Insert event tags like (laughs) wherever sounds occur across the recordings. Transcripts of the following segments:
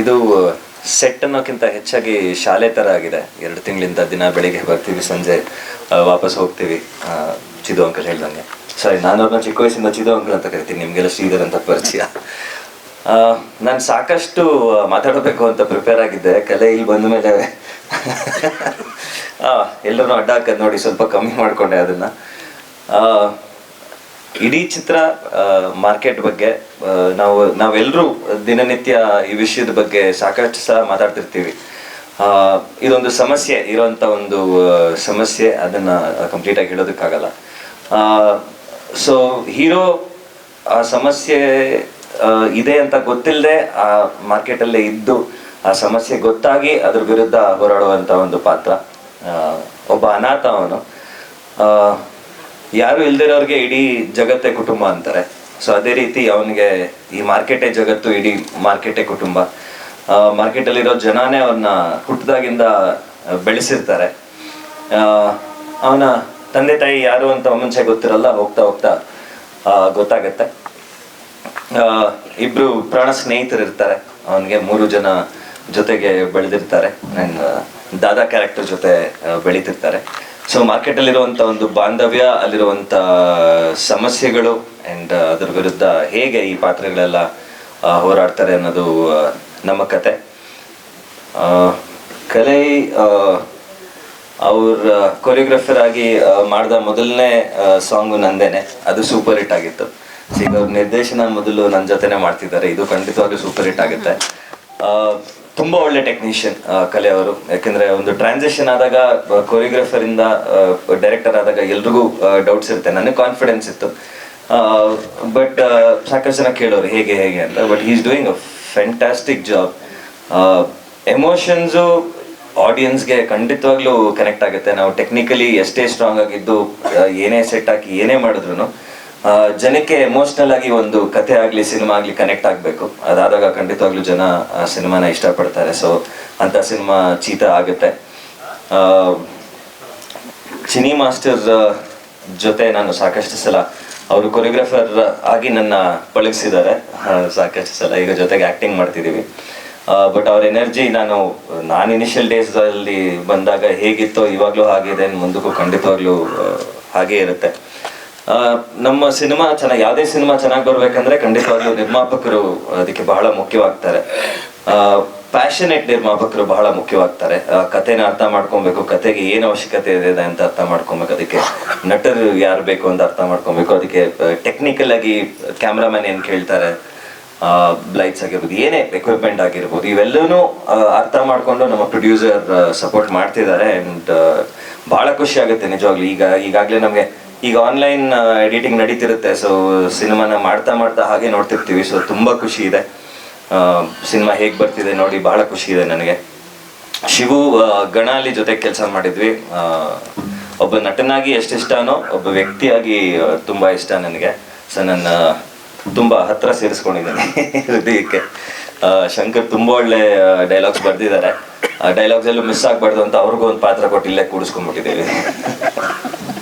ಇದು ಸೆಟ್ ಅನ್ನೋಕ್ಕಿಂತ ಹೆಚ್ಚಾಗಿ ಶಾಲೆ ಥರ ಆಗಿದೆ. ಎರಡು ತಿಂಗಳಿಂದ ದಿನ ಬೆಳಿಗ್ಗೆ ಬರ್ತೀವಿ, ಸಂಜೆ ವಾಪಸ್ ಹೋಗ್ತೀವಿ ಚಿದು ಅಂಕಲ್ ಹೇಳ್ದಂಗೆ. ಸರಿ ನಾನು ಅವ್ರನ್ನ ಚಿಕ್ಕ ವಯಸ್ಸಿಂದ ಚಿದು ಅಂಕಲ್ ಅಂತ ಕರಿತೀನಿ, ನಿಮಗೆಲ್ಲ ಶ್ರೀಧರ್ ಅಂತ ಪರಿಚಯ. ನಾನು ಸಾಕಷ್ಟು ಮಾತಾಡಬೇಕು ಅಂತ ಪ್ರಿಪೇರ್ ಆಗಿದ್ದೆ, ಕಲೆ ಇಲ್ಲಿ ಬಂದ ಮೇಲೆ. ಎಲ್ಲರೂ ಅಡ್ಡ ಹಾಕೋದು ನೋಡಿ, ಸ್ವಲ್ಪ ಕಮ್ಮಿ ಮಾಡಿಕೊಂಡೆ ಅದನ್ನು. ಇಡೀ ಚಿತ್ರ ಮಾರ್ಕೆಟ್ ಬಗ್ಗೆ ನಾವು ನಾವೆಲ್ಲರೂ ದಿನನಿತ್ಯ ಈ ವಿಷಯದ ಬಗ್ಗೆ ಸಾಕಷ್ಟು ಸಹ ಮಾತಾಡ್ತಿರ್ತೀವಿ. ಇದೊಂದು ಸಮಸ್ಯೆ, ಇರೋಂಥ ಒಂದು ಸಮಸ್ಯೆ, ಅದನ್ನ ಕಂಪ್ಲೀಟ್ ಆಗಿ ಹೇಳೋದಕ್ಕಾಗಲ್ಲ. ಸೊ ಹೀರೋ ಆ ಸಮಸ್ಯೆ ಇದೆ ಅಂತ ಗೊತ್ತಿಲ್ಲದೆ ಆ ಮಾರ್ಕೆಟಲ್ಲೇ ಇದ್ದು ಆ ಸಮಸ್ಯೆ ಗೊತ್ತಾಗಿ ಅದ್ರ ವಿರುದ್ಧ ಹೋರಾಡುವಂಥ ಒಂದು ಪಾತ್ರ ಒಬ್ಬ ಅನಾಥ ಅವನು. ಯಾರು ಇಲ್ದಿರೋರ್ಗೆ ಇಡೀ ಜಗತ್ತೇ ಕುಟುಂಬ ಅಂತಾರೆ. ಸೊ ಅದೇ ರೀತಿ ಅವನಿಗೆ ಈ ಮಾರ್ಕೆಟೇ ಜಗತ್ತು, ಇಡೀ ಮಾರ್ಕೆಟೆ ಕುಟುಂಬ. ಮಾರ್ಕೆಟಲ್ಲಿರೋ ಜನನೇ ಅವನ್ನ ಹುಟ್ಟದಾಗಿಂದ ಬೆಳೆಸಿರ್ತಾರೆ. ಅವನ ತಂದೆ ತಾಯಿ ಯಾರು ಅಂತ ಮುಂಚೆ ಗೊತ್ತಿರಲ್ಲ, ಹೋಗ್ತಾ ಹೋಗ್ತಾ ಗೊತ್ತಾಗತ್ತೆ. ಇಬ್ರು ಪ್ರಾಣ ಸ್ನೇಹಿತರು ಇರ್ತಾರೆ. ಅವನಿಗೆ ಮೂರು ಜನ ಜೊತೆಗೆ ಬೆಳೆದಿರ್ತಾರೆ. ನನ್ನ ದಾದಾ ಕ್ಯಾರೆಕ್ಟರ್ ಜೊತೆ ಬೆಳೀತಿರ್ತಾರೆ. ಸೊ ಮಾರ್ಕೆಟಲ್ಲಿರುವಂಥ ಒಂದು ಬಾಂಧವ್ಯ, ಅಲ್ಲಿರುವಂತ ಸಮಸ್ಯೆಗಳು ಅಂಡ್ ಅದರ ವಿರುದ್ಧ ಹೇಗೆ ಈ ಪಾತ್ರಗಳೆಲ್ಲ ಹೋರಾಡ್ತಾರೆ ಅನ್ನೋದು ನಮ್ಮ ಕತೆ. ಕಲೆ ಅವ್ರ ಕೊರಿಯೋಗ್ರಾಫರ್ ಆಗಿ ಮಾಡಿದ ಮೊದಲನೇ ಸಾಂಗು ನಂದೇನೆ. ಅದು ಸೂಪರ್ ಹಿಟ್ ಆಗಿತ್ತು. ಈಗ ಅವ್ರ ನಿರ್ದೇಶನ ಮೊದಲು ನನ್ನ ಜೊತೆನೆ ಮಾಡ್ತಿದ್ದಾರೆ. ಇದು ಖಂಡಿತವಾಗ್ಲೂ ಸೂಪರ್ ಹಿಟ್ ಆಗುತ್ತೆ. ತುಂಬಾ ಒಳ್ಳೆ ಟೆಕ್ನಿಷಿಯನ್ ಕಲೆ ಅವರು. ಯಾಕಂದ್ರೆ ಒಂದು ಟ್ರಾನ್ಸಾಕ್ಷನ್ ಆದಾಗ ಕೊರಿಯೋಗ್ರಾಫರ್ ಇಂದ ಡೈರೆಕ್ಟರ್ ಆದಾಗ ಎಲ್ರಿಗೂ ಡೌಟ್ಸ್ ಇರುತ್ತೆ. ನನಗೆ ಕಾನ್ಫಿಡೆನ್ಸ್ ಇತ್ತು. ಬಟ್ ಸಾಕಷ್ಟು ಜನ ಕೇಳೋರು, ಹೇಗೆ ಹೇಗೆ ಅಂತ. But is doing a fantastic job emotions ಆಡಿಯನ್ಸ್ಗೆ ಖಂಡಿತವಾಗ್ಲೂ ಕನೆಕ್ಟ್ ಆಗುತ್ತೆ. ನಾವು ಟೆಕ್ನಿಕಲಿ ಎಷ್ಟೇ ಸ್ಟ್ರಾಂಗ್ ಆಗಿದ್ದು ಏನೇ ಸೆಟ್ ಹಾಕಿ, ಏನೇ ಮಾಡಿದ್ರು ಜನಕ್ಕೆ ಎಮೋಷನಲ್ ಆಗಿ ಒಂದು ಕತೆ ಆಗಲಿ ಸಿನಿಮಾ ಆಗಲಿ ಕನೆಕ್ಟ್ ಆಗಬೇಕು. ಅದಾದಾಗ ಖಂಡಿತವಾಗ್ಲೂ ಜನ ಆ ಸಿನಿಮಾನ ಇಷ್ಟಪಡ್ತಾರೆ. ಸೊ ಅಂತ ಸಿನಿಮಾ ಚೀತ ಆಗುತ್ತೆ. ಚಿನಿ ಮಾಸ್ಟರ್ ಜೊತೆ ನಾನು ಸಾಕಷ್ಟು ಸಲ ಅವರು ಕೊರಿಯೋಗ್ರಾಫರ್ ಆಗಿ ನನ್ನ ಪಳಗಿಸಿದ್ದಾರೆ ಸಾಕಷ್ಟು ಸಲ ಈಗ ಜೊತೆಗೆ ಆ್ಯಕ್ಟಿಂಗ್ ಮಾಡ್ತಿದ್ದೀವಿ. ಬಟ್ ಅವ್ರ ಎನರ್ಜಿ ನಾನು ನಾನು ಇನಿಷಿಯಲ್ ಡೇಸ್ ಅಲ್ಲಿ ಬಂದಾಗ ಹೇಗಿತ್ತೋ ಇವಾಗಲೂ ಹಾಗಿದೆ ಮುಂದಕ್ಕೂ ಖಂಡಿತವಾಗ್ಲೂ ಹಾಗೇ ಇರುತ್ತೆ. ನಮ್ಮ ಸಿನಿಮಾ ಚೆನ್ನಾಗಿ, ಯಾವುದೇ ಸಿನಿಮಾ ಚೆನ್ನಾಗಿ ಬರ್ಬೇಕಂದ್ರೆ ಖಂಡಿತವಾಗ್ಲೂ ನಿರ್ಮಾಪಕರು ಅದಕ್ಕೆ ಬಹಳ ಮುಖ್ಯವಾಗ್ತಾರೆ. ಪ್ಯಾಷನೇಟ್ ನಿರ್ಮಾಪಕರು ಬಹಳ ಮುಖ್ಯವಾಗ್ತಾರೆ. ಕಥೆನ ಅರ್ಥ ಮಾಡ್ಕೊಬೇಕು ಕತೆಗೆ ಏನು ಅವಶ್ಯಕತೆ ಇದೆ ಅಂತ ಅರ್ಥ ಮಾಡ್ಕೊಬೇಕು, ಅದಕ್ಕೆ ನಟರು ಯಾರು ಬೇಕು ಅಂತ ಅರ್ಥ ಮಾಡ್ಕೊಬೇಕು, ಅದಕ್ಕೆ ಟೆಕ್ನಿಕಲ್ ಆಗಿ ಕ್ಯಾಮ್ರಾಮನ್ ಏನು ಕೇಳ್ತಾರೆ ಲೈಟ್ಸ್ ಆಗಿರ್ಬೋದು, ಏನೇ ಎಕ್ವಿಪ್ಮೆಂಟ್ ಆಗಿರ್ಬೋದು, ಇವೆಲ್ಲನೂ ಅರ್ಥ ಮಾಡಿಕೊಂಡು ನಮ್ಮ ಪ್ರೊಡ್ಯೂಸರ್ ಸಪೋರ್ಟ್ ಮಾಡ್ತಿದ್ದಾರೆ ಅಂಡ್ ಬಹಳ ಖುಷಿ ಆಗುತ್ತೆ ನಿಜವಾಗ್ಲೂ. ಈಗ, ಈಗಾಗಲೇ ನಮಗೆ ಈಗ ಆನ್ಲೈನ್ ಎಡಿಟಿಂಗ್ ನಡೀತಿರುತ್ತೆ. ಸೊ ಸಿನಿಮಾನ ಮಾಡ್ತಾ ಮಾಡ್ತಾ ಹಾಗೆ ನೋಡ್ತಿರ್ತೀವಿ. ಸೊ ತುಂಬ ಖುಷಿ ಇದೆ. ಸಿನಿಮಾ ಹೇಗೆ ಬರ್ತಿದೆ ನೋಡಿ, ಬಹಳ ಖುಷಿ ಇದೆ ನನಗೆ. ಶಿವು ಗಣಾಲಿ ಜೊತೆ ಕೆಲಸ ಮಾಡಿದ್ವಿ. ಒಬ್ಬ ನಟನಾಗಿ ಎಷ್ಟಿಷ್ಟನೋ, ಒಬ್ಬ ವ್ಯಕ್ತಿಯಾಗಿ ತುಂಬ ಇಷ್ಟ ನನಗೆ. ಸೊ ನನ್ನ ತುಂಬ ಹತ್ರ ಸೇರಿಸ್ಕೊಂಡಿದ್ದೀನಿ (laughs) ಹೃದಯಕ್ಕೆ. ಶಂಕರ್ ತುಂಬ ಒಳ್ಳೆ ಡೈಲಾಗ್ಸ್ ಬರೆದಿದ್ದಾರೆ. ಆ ಡೈಲಾಗ್ಸ್ ಎಲ್ಲೂ ಮಿಸ್ ಆಗಬಾರ್ದು ಅಂತ ಅವ್ರಿಗೂ ಒಂದು ಪಾತ್ರ ಕೊಟ್ಟು ಇಲ್ಲೇ ಕೂಡಿಸ್ಕೊಂಡ್ಬಿಟ್ಟಿದ್ದೀವಿ. (laughs)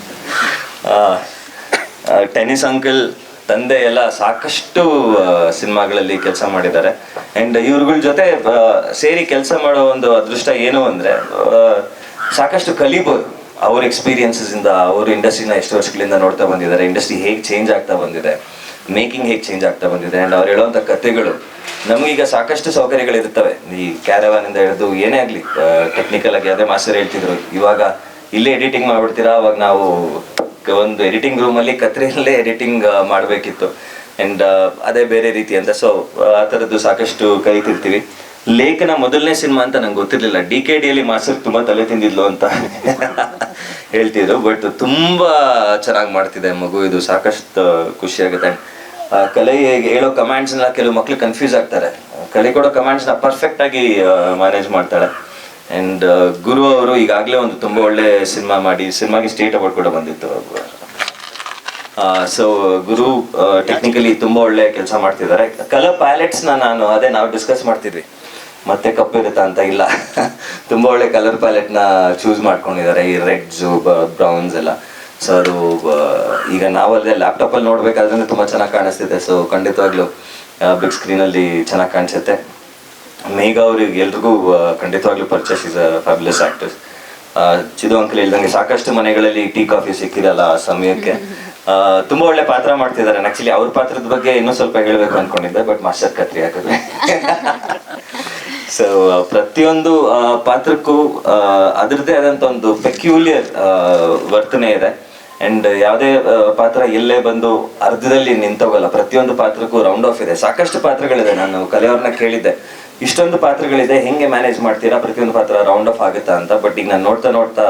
ಟೆನ್ನಿಸ್ ಅಂಕಲ್ ತಂದೆ ಎಲ್ಲ ಸಾಕಷ್ಟು ಸಿನಿಮಾಗಳಲ್ಲಿ ಕೆಲಸ ಮಾಡಿದ್ದಾರೆ. ಅಂಡ್ ಇವ್ರಗಳ ಜೊತೆ ಸೇರಿ ಕೆಲಸ ಮಾಡೋ ಒಂದು ಅದೃಷ್ಟ ಏನು ಅಂದ್ರೆ ಸಾಕಷ್ಟು ಕಲಿಬೋದು. ಅವ್ರ ಎಕ್ಸ್ಪೀರಿಯನ್ಸಸ್ ಇಂದ, ಅವ್ರ ಇಂಡಸ್ಟ್ರಿನ ಎಷ್ಟು ವರ್ಷಗಳಿಂದ ನೋಡ್ತಾ ಬಂದಿದ್ದಾರೆ. ಇಂಡಸ್ಟ್ರಿ ಹೇಗೆ ಚೇಂಜ್ ಆಗ್ತಾ ಬಂದಿದೆ. ಮೇಕಿಂಗ್ ಹೇಗೆ ಚೇಂಜ್ ಆಗ್ತಾ ಬಂದಿದೆ. ಅಂಡ್ ಅವ್ರು ಹೇಳುವಂಥ ಕಥೆಗಳು ನಮಗೀಗ ಸಾಕಷ್ಟು ಸೌಕರ್ಯಗಳಿರ್ತವೆ ಈ ಕ್ಯಾರವಾನ್ ಇಂದ ಹಿಡಿದು ಏನೇ ಆಗಲಿ ಟೆಕ್ನಿಕಲ್ ಆಗಿ ಅದೇ ಮಾಸ್ಟರ್ ಹೇಳ್ತಿದ್ರು. ಇವಾಗ ಇಲ್ಲೇ ಎಡಿಟಿಂಗ್ ಮಾಡ್ಬಿಡ್ತೀರಾ? ಅವಾಗ ನಾವು ಒಂದು ಎಡಿಟಿಂಗ್ ರೂಮಲ್ಲಿ ಕತ್ರಿಯಲ್ಲೇ ಎಡಿಟಿಂಗ್ ಮಾಡಬೇಕಿತ್ತು. ಆ್ಯಂಡ್ ಅದೇ ಬೇರೆ ರೀತಿ ಅಂತ. ಸೊ ಆ ಥರದ್ದು ಸಾಕಷ್ಟು ಕಲಿತಿರ್ತೀವಿ. ಲೇಖನ ಮೊದಲನೇ ಸಿನಿಮಾ ಅಂತ ನಂಗೆ ಗೊತ್ತಿರಲಿಲ್ಲ. ಡಿ ಕೆ ಡಿಯಲ್ಲಿ ಮಾಸ್ಟರ್ ತುಂಬ ತಲೆ ತಿಂದಿದ್ಲು ಅಂತ (laughs) ಹೇಳ್ತಿದ್ರು. ಬಟ್ ತುಂಬ ಚೆನ್ನಾಗಿ ಮಾಡ್ತಿದೆ ಮಗು. ಇದು ಸಾಕಷ್ಟು ಖುಷಿ ಆಗುತ್ತೆ. ಕಲೆ ಹೇಳೋ ಕಮಾಂಡ್ಸ್ನ ಕೆಲವು ಮಕ್ಳು ಕನ್ಫ್ಯೂಸ್ ಆಗ್ತಾರೆ. ಕಲೆ ಕೊಡೋ ಪರ್ಫೆಕ್ಟ್ ಆಗಿ ಮ್ಯಾನೇಜ್ ಮಾಡ್ತಾಳೆ. ಆ್ಯಂಡ್ ಗುರು ಅವರು ಈಗಾಗಲೇ ಒಂದು ತುಂಬ ಒಳ್ಳೆ ಸಿನಿಮಾ ಮಾಡಿ ಸಿನಿಮಾಗೆ ಸ್ಟೇಟ್ ಅವಾರ್ಡ್ ಕೂಡ ಬಂದಿತ್ತು ಸೊ ಗುರು ಟೆಕ್ನಿಕಲಿ ತುಂಬ ಒಳ್ಳೆ ಕೆಲಸ ಮಾಡ್ತಿದ್ದಾರೆ. ಕಲರ್ ಪ್ಯಾಲೆಟ್ಸ್ನ ನಾನು ಅದೇ ನಾವು ಡಿಸ್ಕಸ್ ಮಾಡ್ತಿದ್ವಿ. ಮತ್ತೆ ಕಪ್ಪು ಇರುತ್ತಾ ಅಂತ ಇಲ್ಲ. (laughs) ತುಂಬ ಒಳ್ಳೆ ಕಲರ್ ಪ್ಯಾಲೆಟ್ನ ಚೂಸ್ ಮಾಡ್ಕೊಂಡಿದ್ದಾರೆ. ಈ ರೆಡ್ಸು ಬ್ರೌನ್ಸ್ ಎಲ್ಲ. ಸೊ ಅದು ಈಗ ನಾವಲ್ಲದೆ ಲ್ಯಾಪ್ಟಾಪಲ್ಲಿ ನೋಡಬೇಕಾದ್ರೆ ತುಂಬ ಚೆನ್ನಾಗಿ ಕಾಣಿಸ್ತಿದೆ. ಸೊ ಖಂಡಿತವಾಗ್ಲೂ ಬಿಗ್ ಸ್ಕ್ರೀನಲ್ಲಿ ಚೆನ್ನಾಗಿ ಕಾಣಿಸುತ್ತೆ. ಮೇಘ ಅವ್ರಿಗೆ ಎಲ್ರಿಗೂ ಖಂಡಿತವಾಗ್ಲೂ purchase is fabulous actors Chidu uncle ಹೇಳ್ದಂಗೆ ಸಾಕಷ್ಟು ಮನೆಗಳಲ್ಲಿ ಟೀ ಕಾಫಿ ಸಿಕ್ಕಿರಲ್ಲ ಆ ಸಮಯಕ್ಕೆ. ತುಂಬಾ ಒಳ್ಳೆ ಪಾತ್ರ ಮಾಡ್ತಿದ್ದಾರೆ. ಆಕ್ಚುಲಿ ಅವ್ರ ಪಾತ್ರದ ಬಗ್ಗೆ ಇನ್ನೂ ಸ್ವಲ್ಪ ಹೇಳ್ಬೇಕು ಅನ್ಕೊಂಡಿದ್ದೆ ಬಟ್ ಮಾಸ್ಟರ್ ಕತ್ರಿ ಹಾಕಿದ್ರೆ ಸೊ ಪ್ರತಿಯೊಂದು ಪಾತ್ರಕ್ಕೂ ಅದರದೇ ಅದರದ್ದೇ ಆದಂತ ಒಂದು ಪೆಕ್ಯೂಲಿಯರ್ ವರ್ತನೆ ಇದೆ. ಅಂಡ್ ಯಾವುದೇ ಪಾತ್ರ ಎಲ್ಲೇ ಬಂದು ಅರ್ಧದಲ್ಲಿ ನಿಂತೋಗಲ್ಲ ಪ್ರತಿಯೊಂದು ಪಾತ್ರಕ್ಕೂ ರೌಂಡ್ ಆಫ್ ಇದೆ. ಸಾಕಷ್ಟು ಪಾತ್ರಗಳಿದೆ. ನಾನು ಕಲೆಯವ್ರನ್ನ ಕೇಳಿದ್ದೆ. ಇಷ್ಟೊಂದು ಪಾತ್ರಗಳಿದೆ ಹೆಂಗೆ ಮ್ಯಾನೇಜ್ ಮಾಡ್ತೀರಾ? ಪ್ರತಿಯೊಂದು ಪಾತ್ರ ರೌಂಡ್ ಆಫ್ ಆಗುತ್ತಾ ಅಂತ. ಬಟ್ ಈಗ ನಾನು ನೋಡ್ತಾ ನೋಡ್ತಾ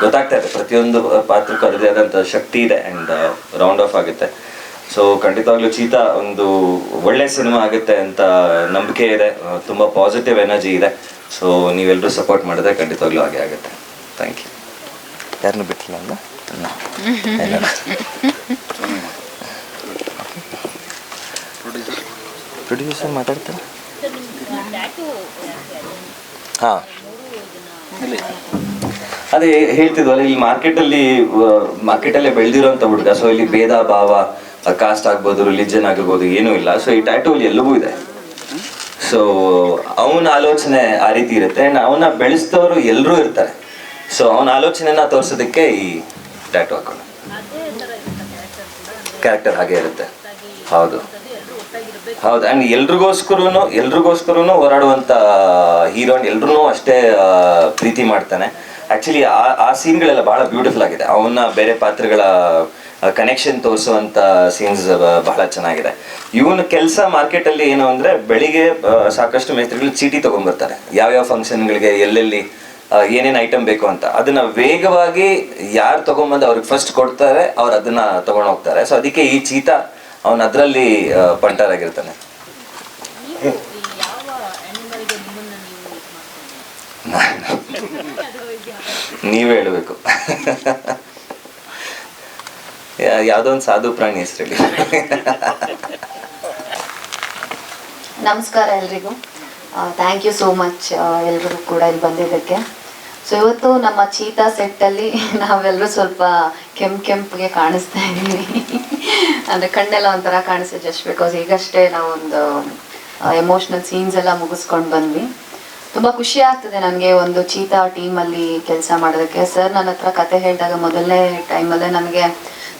ಗೊತ್ತಾಗ್ತಾ ಇದೆ ಪ್ರತಿಯೊಂದು ಪಾತ್ರಕ್ಕೂ ಅದರದೇ ಆದಂಥ ಶಕ್ತಿ ಇದೆ ಅಂಡ್ ರೌಂಡ್ ಆಫ್ ಆಗುತ್ತೆ. ಸೊ ಖಂಡಿತವಾಗ್ಲೂ ಚೀತಾ ಒಂದು ಒಳ್ಳೆ ಸಿನಿಮಾ ಆಗುತ್ತೆ ಅಂತ ನಂಬಿಕೆ ಇದೆ. ಆ, ತುಂಬಾ ಪಾಸಿಟಿವ್ ಎನರ್ಜಿ ಇದೆ. ಸೊ ನೀವೆಲ್ಲರೂ ಸಪೋರ್ಟ್ ಮಾಡಿದ್ರೆ ಖಂಡಿತವಾಗ್ಲೂ ಹಾಗೆ ಆಗುತ್ತೆ. ಥ್ಯಾಂಕ್ ಯು ಯಾರನ್ನು ಬಿಟ್ಟಿಲ್ಲ ಅಲ್ಲ ಪ್ರೊಡ್ಯೂಸರ್ (laughs) ಮಾತಾಡ್ತಾರೆ? ಹಾ. ಅದೇ ಹೇಳ್ತಿದ್ವಲ್ಲ ಇಲ್ಲಿ ಮಾರ್ಕೆಟ್ ಅಲ್ಲಿ ಮಾರ್ಕೆಟ್ ಅಲ್ಲೇ ಬೆಳೆದಿರೋಂಥ ಹುಡುಗ ಸೊ ಇಲ್ಲಿ ಭೇದ ಭಾವ ಕಾಸ್ಟ್ ಆಗ್ಬೋದು ರಿಲಿಜನ್ ಆಗಿರ್ಬೋದು ಏನೂ ಇಲ್ಲ. ಸೊ ಈ ಟ್ಯಾಟೂ ಅಲ್ಲಿ ಎಲ್ಲವೂ ಇದೆ. ಸೊ ಅವನ ಆಲೋಚನೆ ಆ ರೀತಿ ಇರುತ್ತೆ. ಅಂಡ್ ಅವನ ಬೆಳೆಸಿದವರು ಎಲ್ಲರೂ ಇರ್ತಾರೆ. ಸೊ ಅವನ ಆಲೋಚನೆನ ತೋರಿಸೋದಕ್ಕೆ ಈ ಟ್ಯಾಟೂ ಹಾಕೊಂಡು ಕ್ಯಾರೆಕ್ಟರ್ ಹಾಗೆ ಇರುತ್ತೆ. ಹೌದು. ಹೌದು ಅಂಡ್ ಎಲ್ರಿಗೋಸ್ಕರನು ಎಲ್ರಿಗೋಸ್ಕರನು ಹೋರಾಡುವಂತ ಹೀರೋನ್ ಎಲ್ರೂ ಅಷ್ಟೇ ಪ್ರೀತಿ ಮಾಡ್ತಾನೆ. ಆಕ್ಚುಲಿ ಆ ಆ ಸೀನ್ಗಳೆಲ್ಲ ಬಹಳ ಬ್ಯೂಟಿಫುಲ್ ಆಗಿದೆ. ಅವನ್ನ ಬೇರೆ ಪಾತ್ರಗಳ ಕನೆಕ್ಷನ್ ತೋರಿಸುವಂತ ಸೀನ್ಸ್ ಬಹಳ ಚೆನ್ನಾಗಿದೆ. ಇವನ ಕೆಲಸ ಮಾರ್ಕೆಟ್ ಅಲ್ಲಿ ಏನು ಅಂದ್ರೆ ಬೆಳಿಗ್ಗೆ ಸಾಕಷ್ಟು ಮೇಸ್ತ್ರಿಗಳು ಚೀಟಿ ತಗೊಂಡ್ಬರ್ತಾರೆ. ಯಾವ್ಯಾವ ಫಂಕ್ಷನ್ಗಳಿಗೆ ಎಲ್ಲೆಲ್ಲಿ ಏನೇನು ಏನೇನ್ ಐಟಮ್ ಬೇಕು ಅಂತ. ಅದನ್ನ ವೇಗವಾಗಿ ಯಾರು ತಗೊಂಬಂದು ಅವ್ರಿಗೆ ಫಸ್ಟ್ ಕೊಡ್ತಾರೆ, ಅವ್ರು ಅದನ್ನ ತಗೊಂಡೋಗ್ತಾರೆ ಸೊ ಅದಕ್ಕೆ ಈ ಚೀತಾ ಅವನ್ ಅದರಲ್ಲಿ ಪಂಟರಾಗಿರ್ತಾನೆ. (laughs) ನೀವೇ ಹೇಳಬೇಕು. ಯಾವ್ದೋ ಒಂದು ಸಾಧು ಪ್ರಾಣಿ ಹೆಸರು ಹೇಳಿ ನಮಸ್ಕಾರ ಎಲ್ರಿಗೂ. ಥ್ಯಾಂಕ್ ಯು ಸೋ ಮಚ್ ಎಲ್ರಿಗೂ ಕೂಡ ಇಲ್ಲಿ ಬಂದಿದ್ದಕ್ಕೆ. ಸೊ ಇವತ್ತು ನಮ್ಮ ಚೀತಾ ಸೆಟ್ಟಲ್ಲಿ ನಾವೆಲ್ಲರೂ ಸ್ವಲ್ಪ ಕೆಂಪು ಕೆಂಪಿಗೆ ಕಾಣಿಸ್ತಾ ಇದ್ದೀವಿ. ಅಂದರೆ ಕಣ್ಣೆಲ್ಲ ಒಂಥರ ಕಾಣಿಸ್ತೆ ಜಸ್ಟ್ ಬಿಕಾಸ್ ಈಗಷ್ಟೇ ನಾವೊಂದು ಎಮೋಷ್ನಲ್ ಸೀನ್ಸ್ ಎಲ್ಲ ಮುಗಿಸ್ಕೊಂಡು ಬಂದ್ವಿ. ತುಂಬ ಖುಷಿ ಆಗ್ತದೆ ನನಗೆ ಒಂದು ಚೀತಾ ಟೀಮಲ್ಲಿ ಕೆಲಸ ಮಾಡೋದಕ್ಕೆ. ಸರ್ ನನ್ನ ಹತ್ರ ಕತೆ ಹೇಳಿದಾಗ ಮೊದಲನೇ ಟೈಮಲ್ಲೇ ನನಗೆ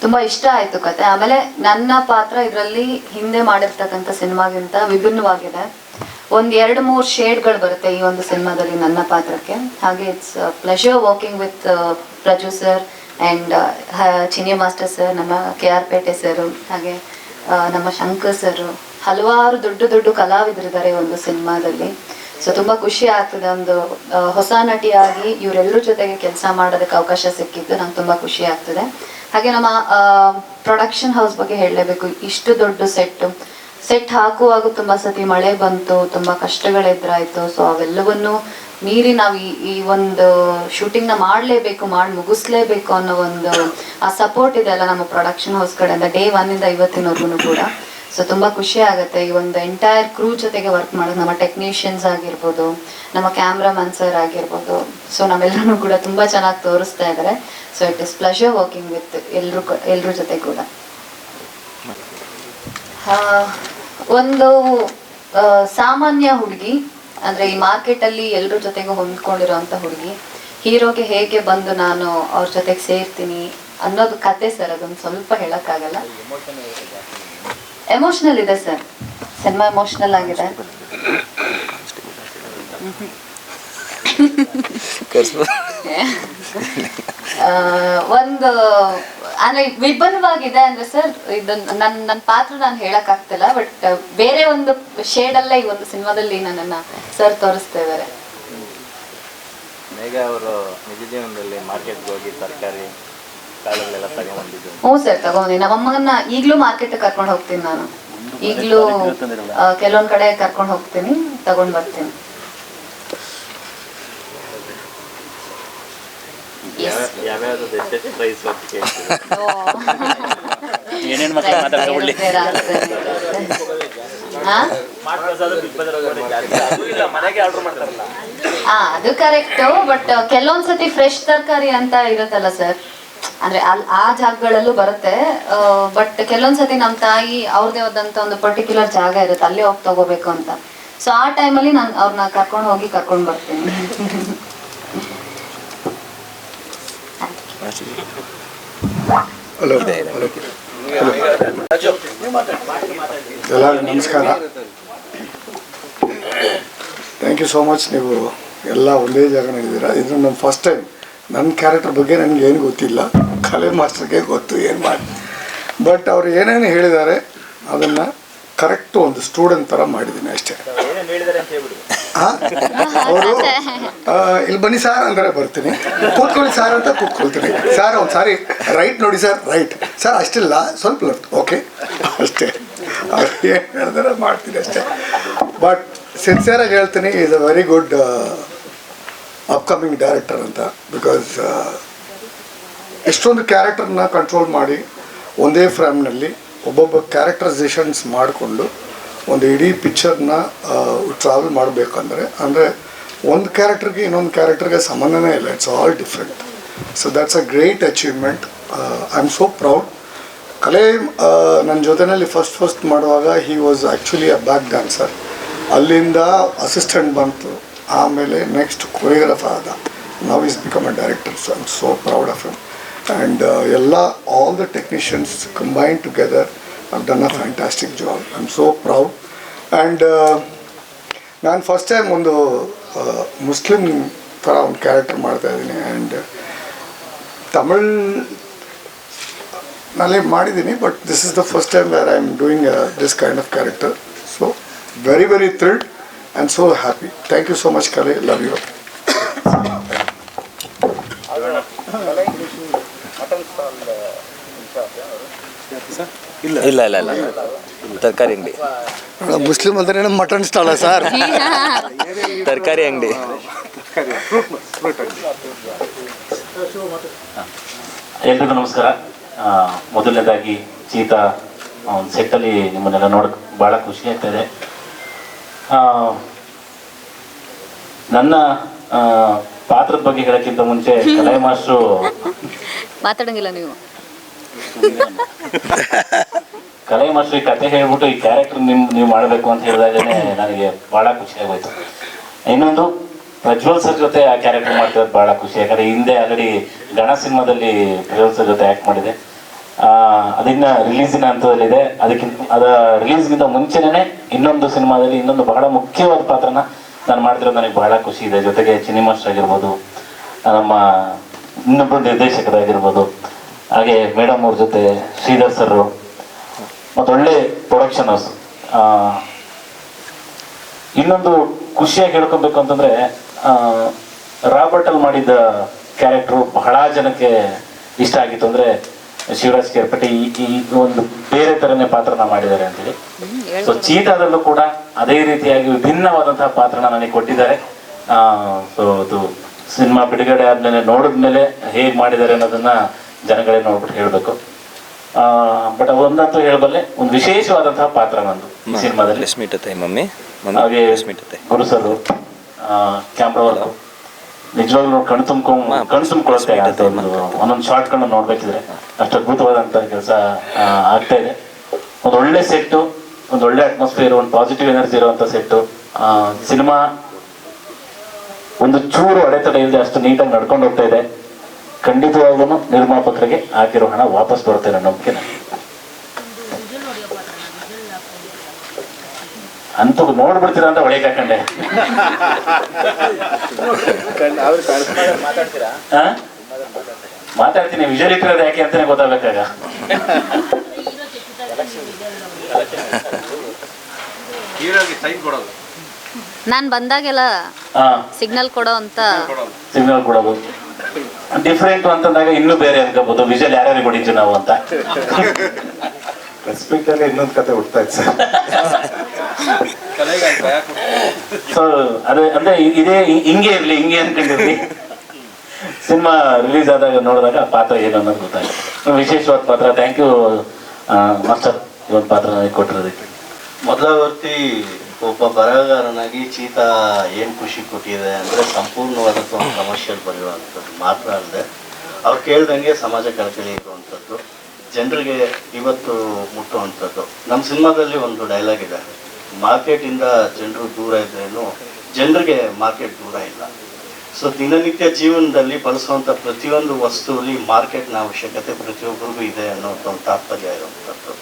ತುಂಬ ಇಷ್ಟ ಆಯಿತು ಕತೆ. ಆಮೇಲೆ ನನ್ನ ಪಾತ್ರ ಇದರಲ್ಲಿ ಹಿಂದೆ ಮಾಡಿರ್ತಕ್ಕಂಥ ಸಿನಿಮಾಗಿಂತ ವಿಭಿನ್ನವಾಗಿದೆ. ಒಂದು ಎರಡು ಮೂರು ಶೇಡ್ಗಳು ಬರುತ್ತೆ ಈ ಒಂದು ಸಿನಿಮಾದಲ್ಲಿ ನನ್ನ ಪಾತ್ರಕ್ಕೆ. ಹಾಗೆ it's pleasure working with producer and Chini master sir ನಮ್ಮ ಕೆ ಆರ್ ಪೇಟೆ ಸರು ಹಾಗೆ ನಮ್ಮ ಶಂಕರ್ ಸರ್ ಹಲವಾರು ದೊಡ್ಡ ದೊಡ್ಡ ಕಲಾವಿದರಿದ್ದಾರೆ ಒಂದು ಸಿನಿಮಾದಲ್ಲಿ. ಸೊ ತುಂಬಾ ಖುಷಿ ಆಗ್ತದೆ ಒಂದು ಹೊಸ ನಟಿಯಾಗಿ ಇವರೆಲ್ಲರ ಜೊತೆಗೆ ಕೆಲಸ ಮಾಡೋದಕ್ಕೆ ಅವಕಾಶ ಸಿಕ್ಕಿದ್ದು ನಂಗೆ ತುಂಬಾ ಖುಷಿ ಆಗ್ತದೆ. ಹಾಗೆ ನಮ್ಮ ಪ್ರೊಡಕ್ಷನ್ ಹೌಸ್ ಬಗ್ಗೆ ಹೇಳಲೇಬೇಕು. ಇಷ್ಟು ದೊಡ್ಡ ಸೆಟ್ ಸೆಟ್ ಹಾಕುವಾಗ ತುಂಬಾ ಸತಿ ಮಳೆ ಬಂತು, ತುಂಬಾ ಕಷ್ಟಗಳೆದುರಾಯ್ತು ಸೊ ಅವೆಲ್ಲವನ್ನು ಮೀರಿ ನಾವು ಈ ಈ ಒಂದು ನ ಮಾಡ್ಲೇಬೇಕು, ಮಾಡಿ ಮುಗಿಸ್ಲೇಬೇಕು ಅನ್ನೋ ಒಂದು, ಆ ಸಪೋರ್ಟ್ ಇದೆ ಅಲ್ಲ ನಮ್ಮ ಪ್ರೊಡಕ್ಷನ್ ಹೌಸ್ ಕಡೆಯಿಂದ ಡೇ ಒನ್ ಇಂದ ಇವತ್ತಿನವರೆಗೂ ಕೂಡ. ಸೊ ತುಂಬಾ ಖುಷಿ ಆಗುತ್ತೆ. ಈ ಒಂದು ಎಂಟೈರ್ ಕ್ರೂ ಜೊತೆಗೆ ವರ್ಕ್ ಮಾಡೋದು, ನಮ್ಮ ಟೆಕ್ನಿಷಿಯನ್ಸ್ ಆಗಿರ್ಬೋದು, ನಮ್ಮ ಕ್ಯಾಮ್ರಾಮನ್ ಸರ್ ಆಗಿರ್ಬೋದು. ಸೊ ನಾವೆಲ್ಲರೂ ಕೂಡ ತುಂಬಾ ಚೆನ್ನಾಗಿ ತೋರಿಸ್ತಾ ಇದ್ದಾರೆ so it is pleasure working with ಎಲ್ರು ಎಲ್ರ ಜೊತೆ ಕೂಡ. ಒಂದು ಸಾಮಾನ್ಯ ಹುಡುಗಿ ಅಂದ್ರೆ ಈ ಮಾರ್ಕೆಟ್ ಅಲ್ಲಿ ಎಲ್ರ ಜೊತೆಗೆ ಹೊಂದ್ಕೊಂಡಿರೋಂಥ ಹುಡುಗಿ ಹೀರೋಗೆ ಹೇಗೆ ಬಂದು ನಾನು ಅವ್ರ ಜೊತೆಗೆ ಸೇರ್ತೀನಿ ಅನ್ನೋದು ಕತೆ ಸರ್ ಅದೊಂದು ಸ್ವಲ್ಪ ಹೇಳಕ್ಕಾಗಲ್ಲ. ಎಮೋಷನಲ್ ಇದೆ ಸರ್. ಸಿನಿಮಾ ಎಮೋಷನಲ್ ಆಗಿದೆ. ಒಂದು ಅಂದ್ರೆ ವಿಭಿನ್ನವಾಗಿದೆ ಅಂದ್ರೆ ಸರ್ ಇದು ನನ್ನ ನನ್ನ ಪಾತ್ರ ನಾನು ಹೇಳಕ್ ಆಗ್ತಿಲ್ಲ ಬಟ್ ಬೇರೆ ಒಂದು ಶೇಡ್ ಅಲ್ಲೇ ಈ ಒಂದು ಸಿನಿಮಾದಲ್ಲಿ ನನ್ನನ್ನ ಸರ್ ತೋರಿಸ್ತಾ ಇದ್ದಾರೆ. ಮೇಘ ಅವರು ನಿಜ ಜೀವನದಲ್ಲಿ ಮಾರ್ಕೆಟ್ಗೆ ಹೋಗಿ ತರಕಾರಿ ಕಾಳುಗಳೆಲ್ಲ ತಗೊಂಡ್ಬಂದಿದ್ದು ಹ್ಞೂ ಸರ್ ತಗೊಂಡಿ ನಮ್ಮಮ್ಮನ ಈಗಲೂ ಮಾರ್ಕೆಟ್ ಕರ್ಕೊಂಡು ಹೋಗ್ತೀನಿ ನಾನು. ಈಗಲೂ ಕೆಲವೊಂದ್ ಕಡೆ ಕರ್ಕೊಂಡು ಹೋಗ್ತೀನಿ ತಗೊಂಡ್ ಬರ್ತೀನಿ. ಯಾವ್ಯಾವ್ದು ಎಷ್ಟೆಷ್ಟು ಪ್ರೈಸ್ ಅಂತ ಕೇಳ್ತೀವಿ ಏನೇನ್ ಮಕ್ಕಳು ಮಾತಾಡ್ಕೊಳ್ಳಿ ಹಾ? ಮನೆಗೆ ಆರ್ಡರ್ ಮಾಡ್ತಾರಲ್ಲ. ಆ ಅದು ಕರೆಕ್ಟ್ ಬಟ್ ಕೆಲವೊಂದ್ಸತಿ ಫ್ರೆಶ್ ತರಕಾರಿ ಅಂತ ಇರುತ್ತಲ್ಲ ಸರ್ ಅಂದ್ರೆ ಅಲ್ಲಿ ಆ ಜಾಗಗಳಲ್ಲೂ ಬರುತ್ತೆ. ಬಟ್ ಕೆಲವೊಂದ್ಸತಿ ನಮ್ಮ ತಾಯಿ ಅವ್ರದೇ ಆದಂತ ಒಂದು ಪರ್ಟಿಕ್ಯುಲರ್ ಜಾಗ ಇರುತ್ತೆ. ಅಲ್ಲೇ ಹೋಗಿ ತಗೋಬೇಕು ಅಂತ. ಸೊ ಆ ಟೈಮಲ್ಲಿ ನಾನು ಅವ್ರನ್ನ ಕರ್ಕೊಂಡು ಹೋಗಿ ಕರ್ಕೊಂಡು ಬರ್ತೀನಿ. ಹಲೋ. ಎಲ್ಲರಿಗೂ ನಮಸ್ಕಾರ. ಥ್ಯಾಂಕ್ ಯು ಸೋ ಮಚ್ ನೀವು ಎಲ್ಲ ಒಂದೇ ಜಾಗ ಇದ್ದೀರಾ? ಇದು ನನ್ನ ಫಸ್ಟ್ ಟೈಮ್ ನನ್ನ ಕ್ಯಾರೆಕ್ಟರ್ ಬಗ್ಗೆ ನನಗೆ ಏನು ಗೊತ್ತಿಲ್ಲ. ಕಲೆ ಮಾಸ್ಟರ್ಗೆ ಗೊತ್ತು ಏನು ಮಾಡಿ. ಬಟ್ ಅವ್ರು ಏನೇನು ಹೇಳಿದ್ದಾರೆ ಅದನ್ನು ಕರೆಕ್ಟ್ ಒಂದು ಸ್ಟೂಡೆಂಟ್ ಥರ ಮಾಡಿದ್ದೀನಿ ಅಷ್ಟೇ. ಅವರು (laughs) ಇಲ್ಲಿ ಬನ್ನಿ ಸಾರ್ ಅಂದರೆ ಬರ್ತೀನಿ. ಕೂತ್ಕೊಳ್ಳಿ ಸಾರ್ ಅಂತ ಕೂತ್ಕೊಳ್ತೀನಿ. ಸಾರ್ ಒಂದು ಸಾರಿ ರೈಟ್ ನೋಡಿ ಸರ್ ರೈಟ್ ಸರ್ ಅಷ್ಟಿಲ್ಲ, ಸ್ವಲ್ಪ ಲೆಫ್ಟ್ ಓಕೆ ಅಷ್ಟೇ. ಅವ್ರು ಏನು ಹೇಳಿದ್ರೆ ಮಾಡ್ತೀನಿ ಅಷ್ಟೇ. ಬಟ್ ಸಿನ್ಸಿಯರಾಗಿ ಹೇಳ್ತೀನಿ is a very good upcoming director ಅಂತ. ಬಿಕಾಸ್ ಎಷ್ಟೊಂದು ಕ್ಯಾರೆಕ್ಟರ್ನ ಕಂಟ್ರೋಲ್ ಮಾಡಿ ಒಂದೇ ಫ್ರೇಮ್ನಲ್ಲಿ ಒಬ್ಬೊಬ್ಬ ಕ್ಯಾರೆಕ್ಟರೈಸೇಷನ್ಸ್ ಮಾಡಿಕೊಂಡು ಒಂದು ಇಡೀ ಪಿಕ್ಚರ್ನ ಟ್ರಾವೆಲ್ ಮಾಡಬೇಕಂದ್ರೆ, ಅಂದರೆ ಒಂದು ಕ್ಯಾರೆಕ್ಟರ್ಗೆ ಇನ್ನೊಂದು ಕ್ಯಾರೆಕ್ಟರ್ಗೆ ಸಂಬಂಧನೇ ಇಲ್ಲ. It's all different so that's a great achievement I am so proud Kalai ನನ್ನ ಜೊತೆಯಲ್ಲಿ ಫಸ್ಟ್ ಫಸ್ಟ್ ಮಾಡುವಾಗ he was actually a back dancer ಅಲ್ಲಿಂದ ಅಸಿಸ್ಟೆಂಟ್ ಬಂತು. ಆಮೇಲೆ ನೆಕ್ಸ್ಟ್ ಕೊರಿಯೋಗ್ರಾಫರ್ ಆದ. ನಾವು is become a director so I'm so proud of him and ಎಲ್ಲ all the technicians combine together I've done a fantastic job I am so proud and ನಾನು first time ಒಂದು Muslim ಥರ ಒಂದು character ಮಾಡ್ತಾ ಇದ್ದೀನಿ. And ತಮಿಳ್ನಲ್ಲಿ ಮಾಡಿದ್ದೀನಿ but this is the first time where I am doing this kind of character so very very thrilled and so happy thank you so much Kalai love you ಇಲ್ಲ. ಇಲ್ಲ ಇಲ್ಲ ತರಕಾರಿ ಅಂಗಡಿ. ಮುಸ್ಲಿಂ ಅಂದ್ರೆ ಮಟನ್ ಸ್ಟಾಲ ಸರ್? (laughs) (laughs) ತರಕಾರಿ ಅಂಗಡಿ. ಎಲ್ರಿಗೂ ನಮಸ್ಕಾರ. ಮೊದಲನೇದಾಗಿ ಚೀತಾ ಒಂದು ಸೆಟ್ಟಲ್ಲಿ ನಿಮ್ಮನ್ನೆಲ್ಲ ನೋಡಕ್ ಭಾಳ ಖುಷಿ ಆಗ್ತಾ ಇದೆ. ನನ್ನ ಪಾತ್ರದ ಬಗ್ಗೆ ಹೇಳಕ್ಕಿಂತ ಮುಂಚೆ (laughs) ಕಲೈ ಮಾಸ್ಟ್ರು ಮಾತಾಡಂಗಿಲ್ಲ ನೀವು. (laughs) ಕಲೈ ಮಾಸ್ಟ್ರು ಈ ಕತೆ ಹೇಳ್ಬಿಟ್ಟು ಈ ಕ್ಯಾರೆಕ್ಟರ್ ನಿಮ್ ನೀವು ಮಾಡಬೇಕು ಅಂತ ಹೇಳಿದಾಗ ನನಗೆ ಬಹಳ ಖುಷಿ ಆಗೋಯ್ತು. ಇನ್ನೊಂದು, ಪ್ರಜ್ವಲ್ ಸರ್ ಜೊತೆ ಆ ಕ್ಯಾರೆಕ್ಟರ್ ಮಾಡ್ತಿರೋದು ಬಹಳ ಖುಷಿ. ಯಾಕಂದ್ರೆ ಹಿಂದೆ ಆಲ್ರೆಡಿ ಗಣ ಸಿನಿಮಾದಲ್ಲಿ ಪ್ರಜ್ವಲ್ ಸರ್ ಜೊತೆ ಆಕ್ಟ್ ಮಾಡಿದೆ. ಅದನ್ನ ರಿಲೀಸಿನ ಹಂತದಲ್ಲಿದೆ. ಅದಕ್ಕಿಂತ ಅದ ರಿಲೀಸ್ಗಿಂತ ಮುಂಚೆನೇ ಇನ್ನೊಂದು ಸಿನಿಮಾದಲ್ಲಿ ಇನ್ನೊಂದು ಬಹಳ ಮುಖ್ಯವಾದ ಪಾತ್ರನ ನಾನು ಮಾಡ್ತಿರೋದು ನನಗೆ ಬಹಳ ಖುಷಿ ಇದೆ. ಜೊತೆಗೆ ಚಿನಿ ಮಾಸ್ಟರ್ ಆಗಿರ್ಬೋದು, ನಮ್ಮ ಇನ್ನೊಬ್ಬರು ನಿರ್ದೇಶಕರಾಗಿರ್ಬೋದು ಹಾಗೆ ಮೇಡಮ್ ಅವ್ರ ಜೊತೆ ಶ್ರೀಧರ್ ಸರ್ ಮತ್ತು ಒಳ್ಳೆ ಪ್ರೊಡಕ್ಷನ್ ಹೌಸ್ ಇನ್ನೊಂದು ಖುಷಿಯಾಗಿ ಹೇಳ್ಕೊಬೇಕು ಅಂತಂದ್ರೆ ಆ, ರಾಬರ್ಟ್ ಅಲ್ಲಿ ಮಾಡಿದ ಕ್ಯಾರೆಕ್ಟ್ರು ಬಹಳ ಜನಕ್ಕೆ ಇಷ್ಟ ಆಗಿತ್ತು ಅಂದ್ರೆ ಶಿವರಾಜ್ ಕೇರ್ಪಟ್ಟಿ ಈ ಒಂದು ಬೇರೆ ತರನೇ ಪಾತ್ರನ ಮಾಡಿದ್ದಾರೆ ಅಂತೇಳಿ. ಸೊ ಚೀತಾದಲ್ಲೂ ಕೂಡ ಅದೇ ರೀತಿಯಾಗಿ ವಿಭಿನ್ನವಾದಂತಹ ಪಾತ್ರನ ನನಗೆ ಕೊಟ್ಟಿದ್ದಾರೆ. ಸೊ ಅದು ಸಿನಿಮಾ ಬಿಡುಗಡೆ ಆದ್ಮೇಲೆ ನೋಡಿದ್ಮೇಲೆ ಹೇಗೆ ಮಾಡಿದ್ದಾರೆ ಅನ್ನೋದನ್ನ ಜನಗಳೇ ನೋಡ್ಬಿಟ್ಟು ಹೇಳ್ಬೇಕು. ಬಟ್ ಒಂದಂತೂ ಹೇಳಬಲ್ಲೆ ಒಂದು ವಿಶೇಷವಾದಂತಹ ಪಾತ್ರ ನಂದು ಈ ಸಿನಿಮಾದಲ್ಲಿ. ಮಮ್ಮಿ. ಮಮ್ಮಿ ಹಾಗೆ ಲೆಸ್ ಮೀಟತ್ತೆ ಗುರು ಸರ್ ಕ್ಯಾಮ್ರಾ ವರ್ಕ್ ನಿಜವಾಗ್ಲೂ ಕಣ್ ತುಂಬ್ಕೊಂಡ್ ಕಣ್ ತುಂಬಿಕೊಳ್ಳುತ್ತೆ ಒಂದೊಂದು ಶಾರ್ಟ್ ಕಣ್ಣು ನೋಡ್ಬೇಕಿದ್ರೆ ಅಷ್ಟು ಅದ್ಭುತವಾದಂತ ಕೆಲಸ ಆಗ್ತಾ ಇದೆ. ಒಂದು ಒಳ್ಳೆ ಸೆಟ್ಟು ಒಂದು ಒಳ್ಳೆ ಅಟ್ಮಾಸ್ಫಿಯರ್ ಒಂದು ಪಾಸಿಟಿವ್ ಎನರ್ಜಿ ಇರುವಂತ ಸೆಟ್ಟು ಸಿನಿಮಾ ಒಂದು ಚೂರು ಅಡೆತಡೆ ಇಲ್ಲದೆ ಅಷ್ಟು ನೀಟಾಗಿ ನಡ್ಕೊಂಡು ಹೋಗ್ತಾ ಇದೆ. ಖಂಡಿತವಾಗ್ಲೂ ನಿರ್ಮಾಪಕರಿಗೆ ಹಾಕಿರೋ ಹಣ ವಾಪಸ್ ಬರುತ್ತೆ ಅನ್ನೋ ನಂಬಿಕೆ ನನಗೆ. ಅಂತೂ ನೋಡ್ಬಿಡ್ತೀರಾ ಅಂತ ಒಳಗೆ ಹಾಕೊಂಡೆ. ಮಾತಾಡ್ತೀರಾ? ಮಾತಾಡ್ತೀನಿ ಇಟ್ಟಿರೋದು ಯಾಕೆ ಅಂತಾನೆ ಗೊತ್ತಾಗಬೇಕಾಗ? ನಾನ್ ಸೈನ್ ಕೊಡೋದು. ನಾನು ಬಂದಾಗೆಲ್ಲ ಹಾ ಸಿಗ್ನಲ್ ಕೊಡೋ ಅಂತ ಸಿಗ್ನಲ್ ಕೊಡೋದು. ಡಿಫ್ರೆಂಟ್ ಅಂತಂದಾಗ ಇನ್ನೂ ಬೇರೆ ಅನ್ಕೋಬಹುದು ವಿಜಲ್ ಯಾರ್ಯಾರು ಹೊಡಿತೀವಿ ನಾವು ಅಂತ? ರೆಸ್ಪೆಕ್ಟ್ ಅಲ್ಲಿ ಇನ್ನೊಂದು ಕತೆ ಹುಡ್ತಾ ಇತ್ತು ಸರ್. ಕಲೆಗೆ ಭಯ ಸೊ ಅದೇ ಅಂದ್ರೆ ಇದೇ ಹಿಂಗೆ ಇರ್ಲಿ ಹಿಂಗೆ ಅನ್ಕೊಂಡಿರ್ಲಿ. ಸಿನಿಮಾ ರಿಲೀಸ್ ಆದಾಗ ನೋಡಿದಾಗ ಪಾತ್ರ ಏನು ಅನ್ನೋದು ಗೊತ್ತಾಗುತ್ತೆ ವಿಶೇಷವಾದ ಪಾತ್ರ ಥ್ಯಾಂಕ್ ಯು ಮಾಸ್ಟರ್ ಇವತ್ತು ಒಂದು ಪಾತ್ರ ಕೊಟ್ಟಿರೋದಕ್ಕೆ. ಮೊದಲ ಮೊದಲಾವರ್ತಿ ಒಬ್ಬ ಬರಹಗಾರನಾಗಿ ಚೀತಾ ಏನು ಖುಷಿ ಕೊಟ್ಟಿದೆ ಅಂದರೆ ಸಂಪೂರ್ಣವಾದಂಥ ಒಂದು ಕಮರ್ಷಿಯಲ್ ಬರೆಯುವಂಥದ್ದು ಮಾತ್ರ ಅಲ್ಲದೆ, ಅವ್ರು ಕೇಳ್ದಂಗೆ ಸಮಾಜ ಕಳಕಳಿ ಇರುವಂಥದ್ದು, ಜನರಿಗೆ ಇವತ್ತು ಮುಟ್ಟುವಂಥದ್ದು. ನಮ್ಮ ಸಿನಿಮಾದಲ್ಲಿ ಒಂದು ಡೈಲಾಗ್ ಇದೆ. ಮಾರ್ಕೆಟಿಂದ ಜನರು ದೂರ ಇದ್ರೇನು ಜನರಿಗೆ ಮಾರ್ಕೆಟ್ ದೂರ ಇಲ್ಲ. ಸೊ ದಿನನಿತ್ಯ ಜೀವನದಲ್ಲಿ ಬಳಸುವಂಥ ಪ್ರತಿಯೊಂದು ವಸ್ತುವಲ್ಲಿ ಮಾರ್ಕೆಟ್ನ ಅವಶ್ಯಕತೆ ಪ್ರತಿಯೊಬ್ಬರಿಗೂ ಇದೆ ಅನ್ನೋಂಥ ಒಂದು ತಾತ್ಪರ್ಯ ಇರುವಂಥದ್ದು.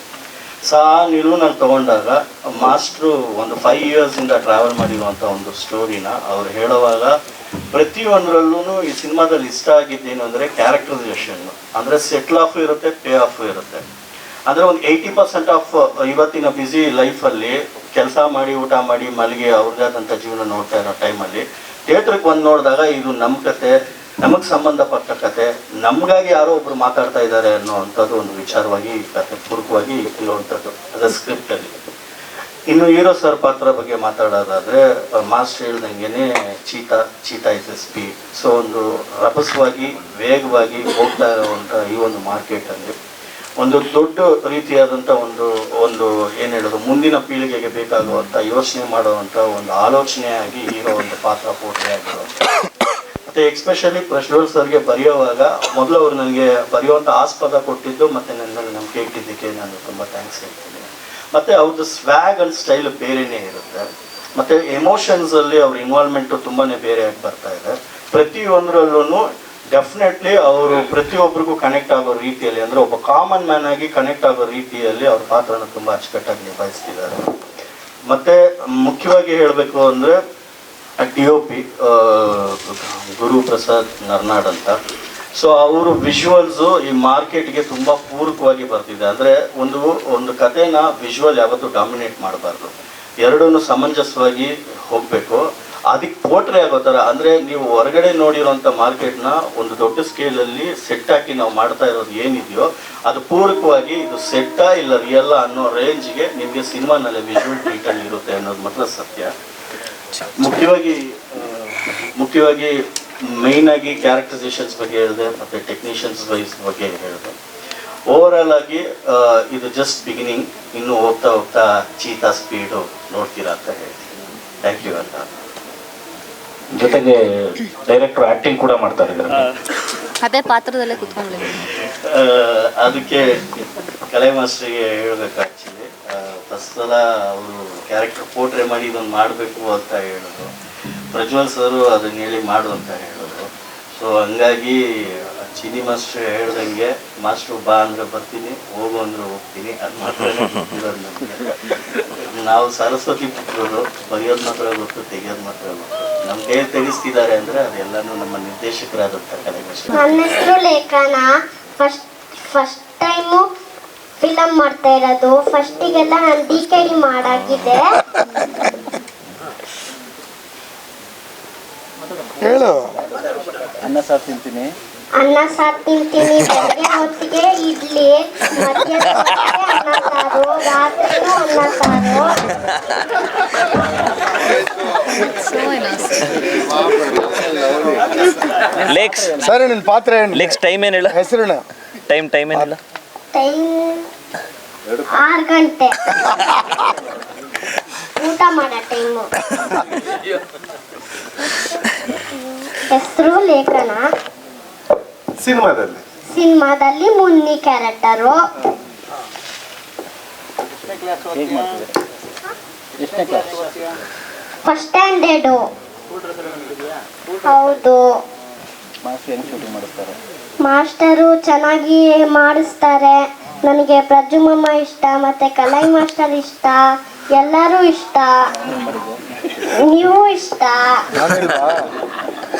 ಸೊ ಆ ನಿಲುವು ನಾನು ತಗೊಂಡಾಗ ಮಾಸ್ಟ್ರು ಒಂದು ಫೈವ್ ಇಯರ್ಸಿಂದ ಟ್ರಾವೆಲ್ ಮಾಡಿರುವಂಥ ಒಂದು ಸ್ಟೋರಿನ ಅವ್ರು ಹೇಳುವಾಗ ಪ್ರತಿಯೊಂದರಲ್ಲೂ ಈ ಸಿನಿಮಾದಲ್ಲಿ ಇಷ್ಟ ಆಗಿದ್ದೇನು ಅಂದರೆ ಕ್ಯಾರೆಕ್ಟರೈಸೇಷನ್ ಅಂದರೆ ಸೆಟ್ಲ್ ಆಫ್ ಇರುತ್ತೆ ಪೇ ಆಫ್ ಇರುತ್ತೆ. ಅಂದರೆ ಒಂದು ಏಯ್ಟಿ ಪರ್ಸೆಂಟ್ ಆಫ್ ಇವತ್ತಿನ ಬ್ಯುಸಿ ಲೈಫಲ್ಲಿ ಕೆಲಸ ಮಾಡಿ, ಊಟ ಮಾಡಿ ಮಲಗಿ ಅವ್ರದ್ದೇ ಆದಂಥ ಜೀವನ ನೋಡ್ತಾ ಇರೋ ಟೈಮಲ್ಲಿ ಥಿಯೇಟ್ರಿಗೆ ಬಂದು ನೋಡಿದಾಗ ಇದು ನಮ್ಮ ಕತೆ ನಮಗೆ ಸಂಬಂಧಪಟ್ಟ ಕತೆ, ನಮಗಾಗಿ ಯಾರೋ ಒಬ್ರು ಮಾತಾಡ್ತಾ ಇದ್ದಾರೆ ಅನ್ನೋವಂಥದ್ದು ಒಂದು ವಿಚಾರವಾಗಿ ಕತೆ ಪೂರ್ವಕವಾಗಿ ಇರುವಂಥದ್ದು ಸ್ಕ್ರಿಪ್ಟ್ ಸ್ಕ್ರಿಪ್ಟಲ್ಲಿ ಇನ್ನು ಹೀರೋ ಸರ್ ಪಾತ್ರ ಬಗ್ಗೆ ಮಾತಾಡೋದಾದ್ರೆ master ಹೇಳ್ದಂಗೆನೆ cheetah cheetah is as speed so ಒಂದು ರಭಸವಾಗಿ, ವೇಗವಾಗಿ ಹೋಗ್ತಾ ಇರುವಂತ ಈ ಒಂದು ಮಾರ್ಕೆಟಲ್ಲಿ ಒಂದು ದೊಡ್ಡ ರೀತಿಯಾದಂಥ ಒಂದು ಒಂದು ಏನು ಹೇಳೋದು, ಮುಂದಿನ ಪೀಳಿಗೆಗೆ ಬೇಕಾಗುವಂಥ ಯೋಚನೆ ಮಾಡುವಂತ ಒಂದು ಆಲೋಚನೆಯಾಗಿ ಈಗ ಒಂದು ಪಾತ್ರ ಪೂರ್ತಿ ಆಗಿರುವಂಥ ಮತ್ತೆ ಎಕ್ಸ್ಪೆಷಲಿ ಪ್ರಜ್ವಲ್ ಸರ್ಗೆ ಬರೆಯುವಾಗ ಮೊದಲು ಅವರು ನನಗೆ ಬರೆಯುವಂಥ ಆಸ್ಪದ ಕೊಟ್ಟಿದ್ದು ಮತ್ತೆ ನನ್ನಲ್ಲಿ ನಂಬಿಕೆ ಇಟ್ಟಿದ್ದಕ್ಕೆ ನಾನು ತುಂಬ ಥ್ಯಾಂಕ್ಸ್ ಹೇಳ್ತೀನಿ. ಮತ್ತೆ ಅವ್ರದ್ದು ಸ್ವ್ಯಾಗ್ ಅಂಡ್ ಸ್ಟೈಲ್ ಬೇರೆನೇ ಇರುತ್ತೆ. ಮತ್ತೆ ಎಮೋಷನ್ಸ್ ಅಲ್ಲಿ ಅವ್ರ ಇನ್ವಾಲ್ವ್ಮೆಂಟ್ ತುಂಬಾನೇ ಬೇರೆಯಾಗಿ ಬರ್ತಾ ಇದೆ. ಪ್ರತಿಯೊಂದರಲ್ಲೂ ಡೆಫಿನೆಟ್ಲಿ ಅವರು ಪ್ರತಿಯೊಬ್ಬರಿಗೂ ಕನೆಕ್ಟ್ ಆಗೋ ರೀತಿಯಲ್ಲಿ ಅಂದ್ರೆ ಒಬ್ಬ ಕಾಮನ್ ಮ್ಯಾನ್ ಆಗಿ ಕನೆಕ್ಟ್ ಆಗೋ ರೀತಿಯಲ್ಲಿ ಅವ್ರ ಪಾತ್ರನ ತುಂಬಾ ಅಚ್ಚುಕಟ್ಟಾಗಿ ನಿಭಾಯಿಸ್ತಿದ್ದಾರೆ. ಮತ್ತೆ ಮುಖ್ಯವಾಗಿ ಹೇಳಬೇಕು ಅಂದ್ರೆ D O P Guru Prasad Narnad ಅಂತ. ಸೊ ಅವರು ವಿಜುವಲ್ಸು ಈ ಮಾರ್ಕೆಟ್ಗೆ ತುಂಬ ಪೂರಕವಾಗಿ ಬರ್ತಿದೆ. ಅಂದರೆ ಒಂದು ಒಂದು ಕಥೆನ ವಿಜುವಲ್ ಯಾವತ್ತೂ ಡಾಮಿನೇಟ್ ಮಾಡಬಾರ್ದು. ಎರಡನ್ನೂ ಸಮಂಜಸವಾಗಿ ಹೋಗಬೇಕು. ಅದಕ್ಕೆ ಪೋಟ್ರೆ ಆಗೋ ಥರ, ಅಂದರೆ ನೀವು ಹೊರಗಡೆ ನೋಡಿರೋಂಥ ಮಾರ್ಕೆಟ್ನ ಒಂದು ದೊಡ್ಡ ಸ್ಕೇಲಲ್ಲಿ ಸೆಟ್ ಹಾಕಿ ನಾವು ಮಾಡ್ತಾ ಇರೋದು ಏನಿದೆಯೋ, ಅದು ಪೂರಕವಾಗಿ ಇದು ಸೆಟ್ಟಾ ಇಲ್ಲ ರಿಯಲ್ಲ ಅನ್ನೋ ರೇಂಜ್ಗೆ ನಿಮಗೆ ಸಿನಿಮಾನಲ್ಲಿ ವಿಜುವಲ್ ಟ್ರೀಟಲ್ಲಿ ಇರುತ್ತೆ ಅನ್ನೋದು ಮಾತ್ರ ಸತ್ಯ. ಮುಖ್ಯವಾಗಿ ಮುಖ್ಯವಾಗಿ ಮೈನ್ ಆಗಿ ಕ್ಯಾರೆಕ್ಟರೈಸೇಷನ್ಸ್ ಬಗ್ಗೆ ಹೇಳಿದೆ ಮತ್ತೆ ಟೆಕ್ನಿಷಿಯನ್ಸ್ ವೈಸ್ ಬಗ್ಗೆ ಹೇಳಿದೆ. ಓವರ್ ಆಲ್ ಆಗಿ ಇದು ಜಸ್ಟ್ ಬಿಗಿನಿಂಗ್ ಇನ್ನು ಹೋಗ್ತಾ ಹೋಗ್ತಾ ಚೀತಾ ಸ್ಪೀಡು ನೋಡ್ತೀರಾ ಅಂತ ಹೇಳ್ತೀನಿ. ಥ್ಯಾಂಕ್ ಯು ಅಂತ ಜೊತೆಗೆ ಡೈರೆಕ್ಟರ್ ಆಕ್ಟಿಂಗ್ ಕೂಡ ಮಾಡ್ತಾರೆ ಅದೇ ಪಾತ್ರದಲ್ಲೇ ಕುತ್ಕೊಂಡಿದ್ದೀನಿ ಆ, ಅದಕ್ಕೆ ಕಲೆ ಮಾಸ್ಟರ್ಗೆ ಹೇಳ್ಬೇಕು ಆ್ಯಕ್ಚುಲಿ ಫಸ್ಟ್ ಅವರು ಕ್ಯಾರೆಕ್ಟರ್ ಪೋಟ್ರೆ ಮಾಡಿ ಇದೊಂದು ಮಾಡಬೇಕು ಅಂತ ಹೇಳಿದ್ರು. ಪ್ರಜ್ವಲ್ ಸರು ಅದನ್ನ ಹೇಳಿ ಮಾಡು ಅಂತ ಹೇಳಿದ್ರು. ಸೊ ಹಂಗಾಗಿ ಚಿನಿ ಮಾಸ್ಟರ್ ಹೇಳ್ದಂಗೆ, ಮಾಸ್ಟ್ರು ಬಾ ಅಂದ್ರೆ ಬರ್ತೀನಿ, ಹೋಗು ಅಂದ್ರೆ ಹೋಗ್ತೀನಿ. ಅದು ಮಾತ್ರ ನಾವು ಸರಸ್ವತಿ ಪುತ್ರರು ಬರೆಯೋದು ಮಾತ್ರ ಗೊತ್ತು, ತೆಗಿಯೋದು ಮಾತ್ರ ಗೊತ್ತು. ನಮ್ಮ ಕೈ ತೆಗಿಸ್ತಿದ್ದಾರೆ ಅಂದ್ರೆ ಅದೆಲ್ಲನೂ ನಮ್ಮ ನಿರ್ದೇಶಕರಾದಂತ ಕಲೆಗಳು. ಲೇಖನ. ಫಸ್ಟ್ ಫಸ್ಟ್ ಟೈಮು ಫಿಲಮ್ ಮಾಡ್ತಾ ಇರೋದು. ಫಸ್ಟಿಗೆಲ್ಲ ನಾನು ಡಿ ಕೆ ಡಿ ಮಾಡಾಗಿದೆ. ಹೇಳು. ಅನ್ನ ಸಾರು ತಿಂತೀನಿ. ಅನ್ನ ಸಾರು ತಿಂತೀನಿ. ಬೆಳಗ್ಗೆ ಹೊತ್ತಿಗೆ ಇಡ್ಲಿ ಮಧ್ಯಾಹ್ನ ಅನ್ನ ಸಾರು ರಾತ್ರಿನೂ ಅನ್ನ ಸಾರು. ಲೇಕ್ಸ್ ಸರಿ ನಿನ್ನ ಪಾತ್ರ ಏನು? ಲೇಕ್ಸ್ ಟೈಮ್ ಏನಿಲ್ಲ? ಹೆಸರು ಟೈಮ್ ಟೈಮ್ ಏನಿಲ್ಲ. ಟೈಮ್ ಆರು ಗಂಟೆ. ಊಟ ಮಾಡೋ ಟೈಮು. ಹೆಸರು ಲೇಖನ? ಸಿನಿಮಾದಲ್ಲಿ. ಸಿನಿಮಾದಲ್ಲಿ ಮುನ್ನಿ ಕ್ಯಾರೆಕ್ಟರು. ಎಷ್ಟನೇ ಕ್ಲಾಸ್? ಫಸ್ಟ್ ಸ್ಟ್ಯಾಂಡರ್ಡು ಹೌದು. ಮಾಸ್ಟರ್ ಹೆಂಗ್ ಶೂಟಿಂಗ್ ಮಾಡಿಸ್ತಾರೆ? ಮಾಸ್ಟರು ಚೆನ್ನಾಗಿ ಮಾಡಿಸ್ತಾರೆ. ನನಗೆ ಪ್ರಜುಮಮ್ಮ ಇಷ್ಟ ಮತ್ತೆ ಕಲೈ ಮಾಸ್ಟರ್ ಇಷ್ಟ ಎಲ್ಲರೂ ಇಷ್ಟ. ನೀವು ಇಷ್ಟ?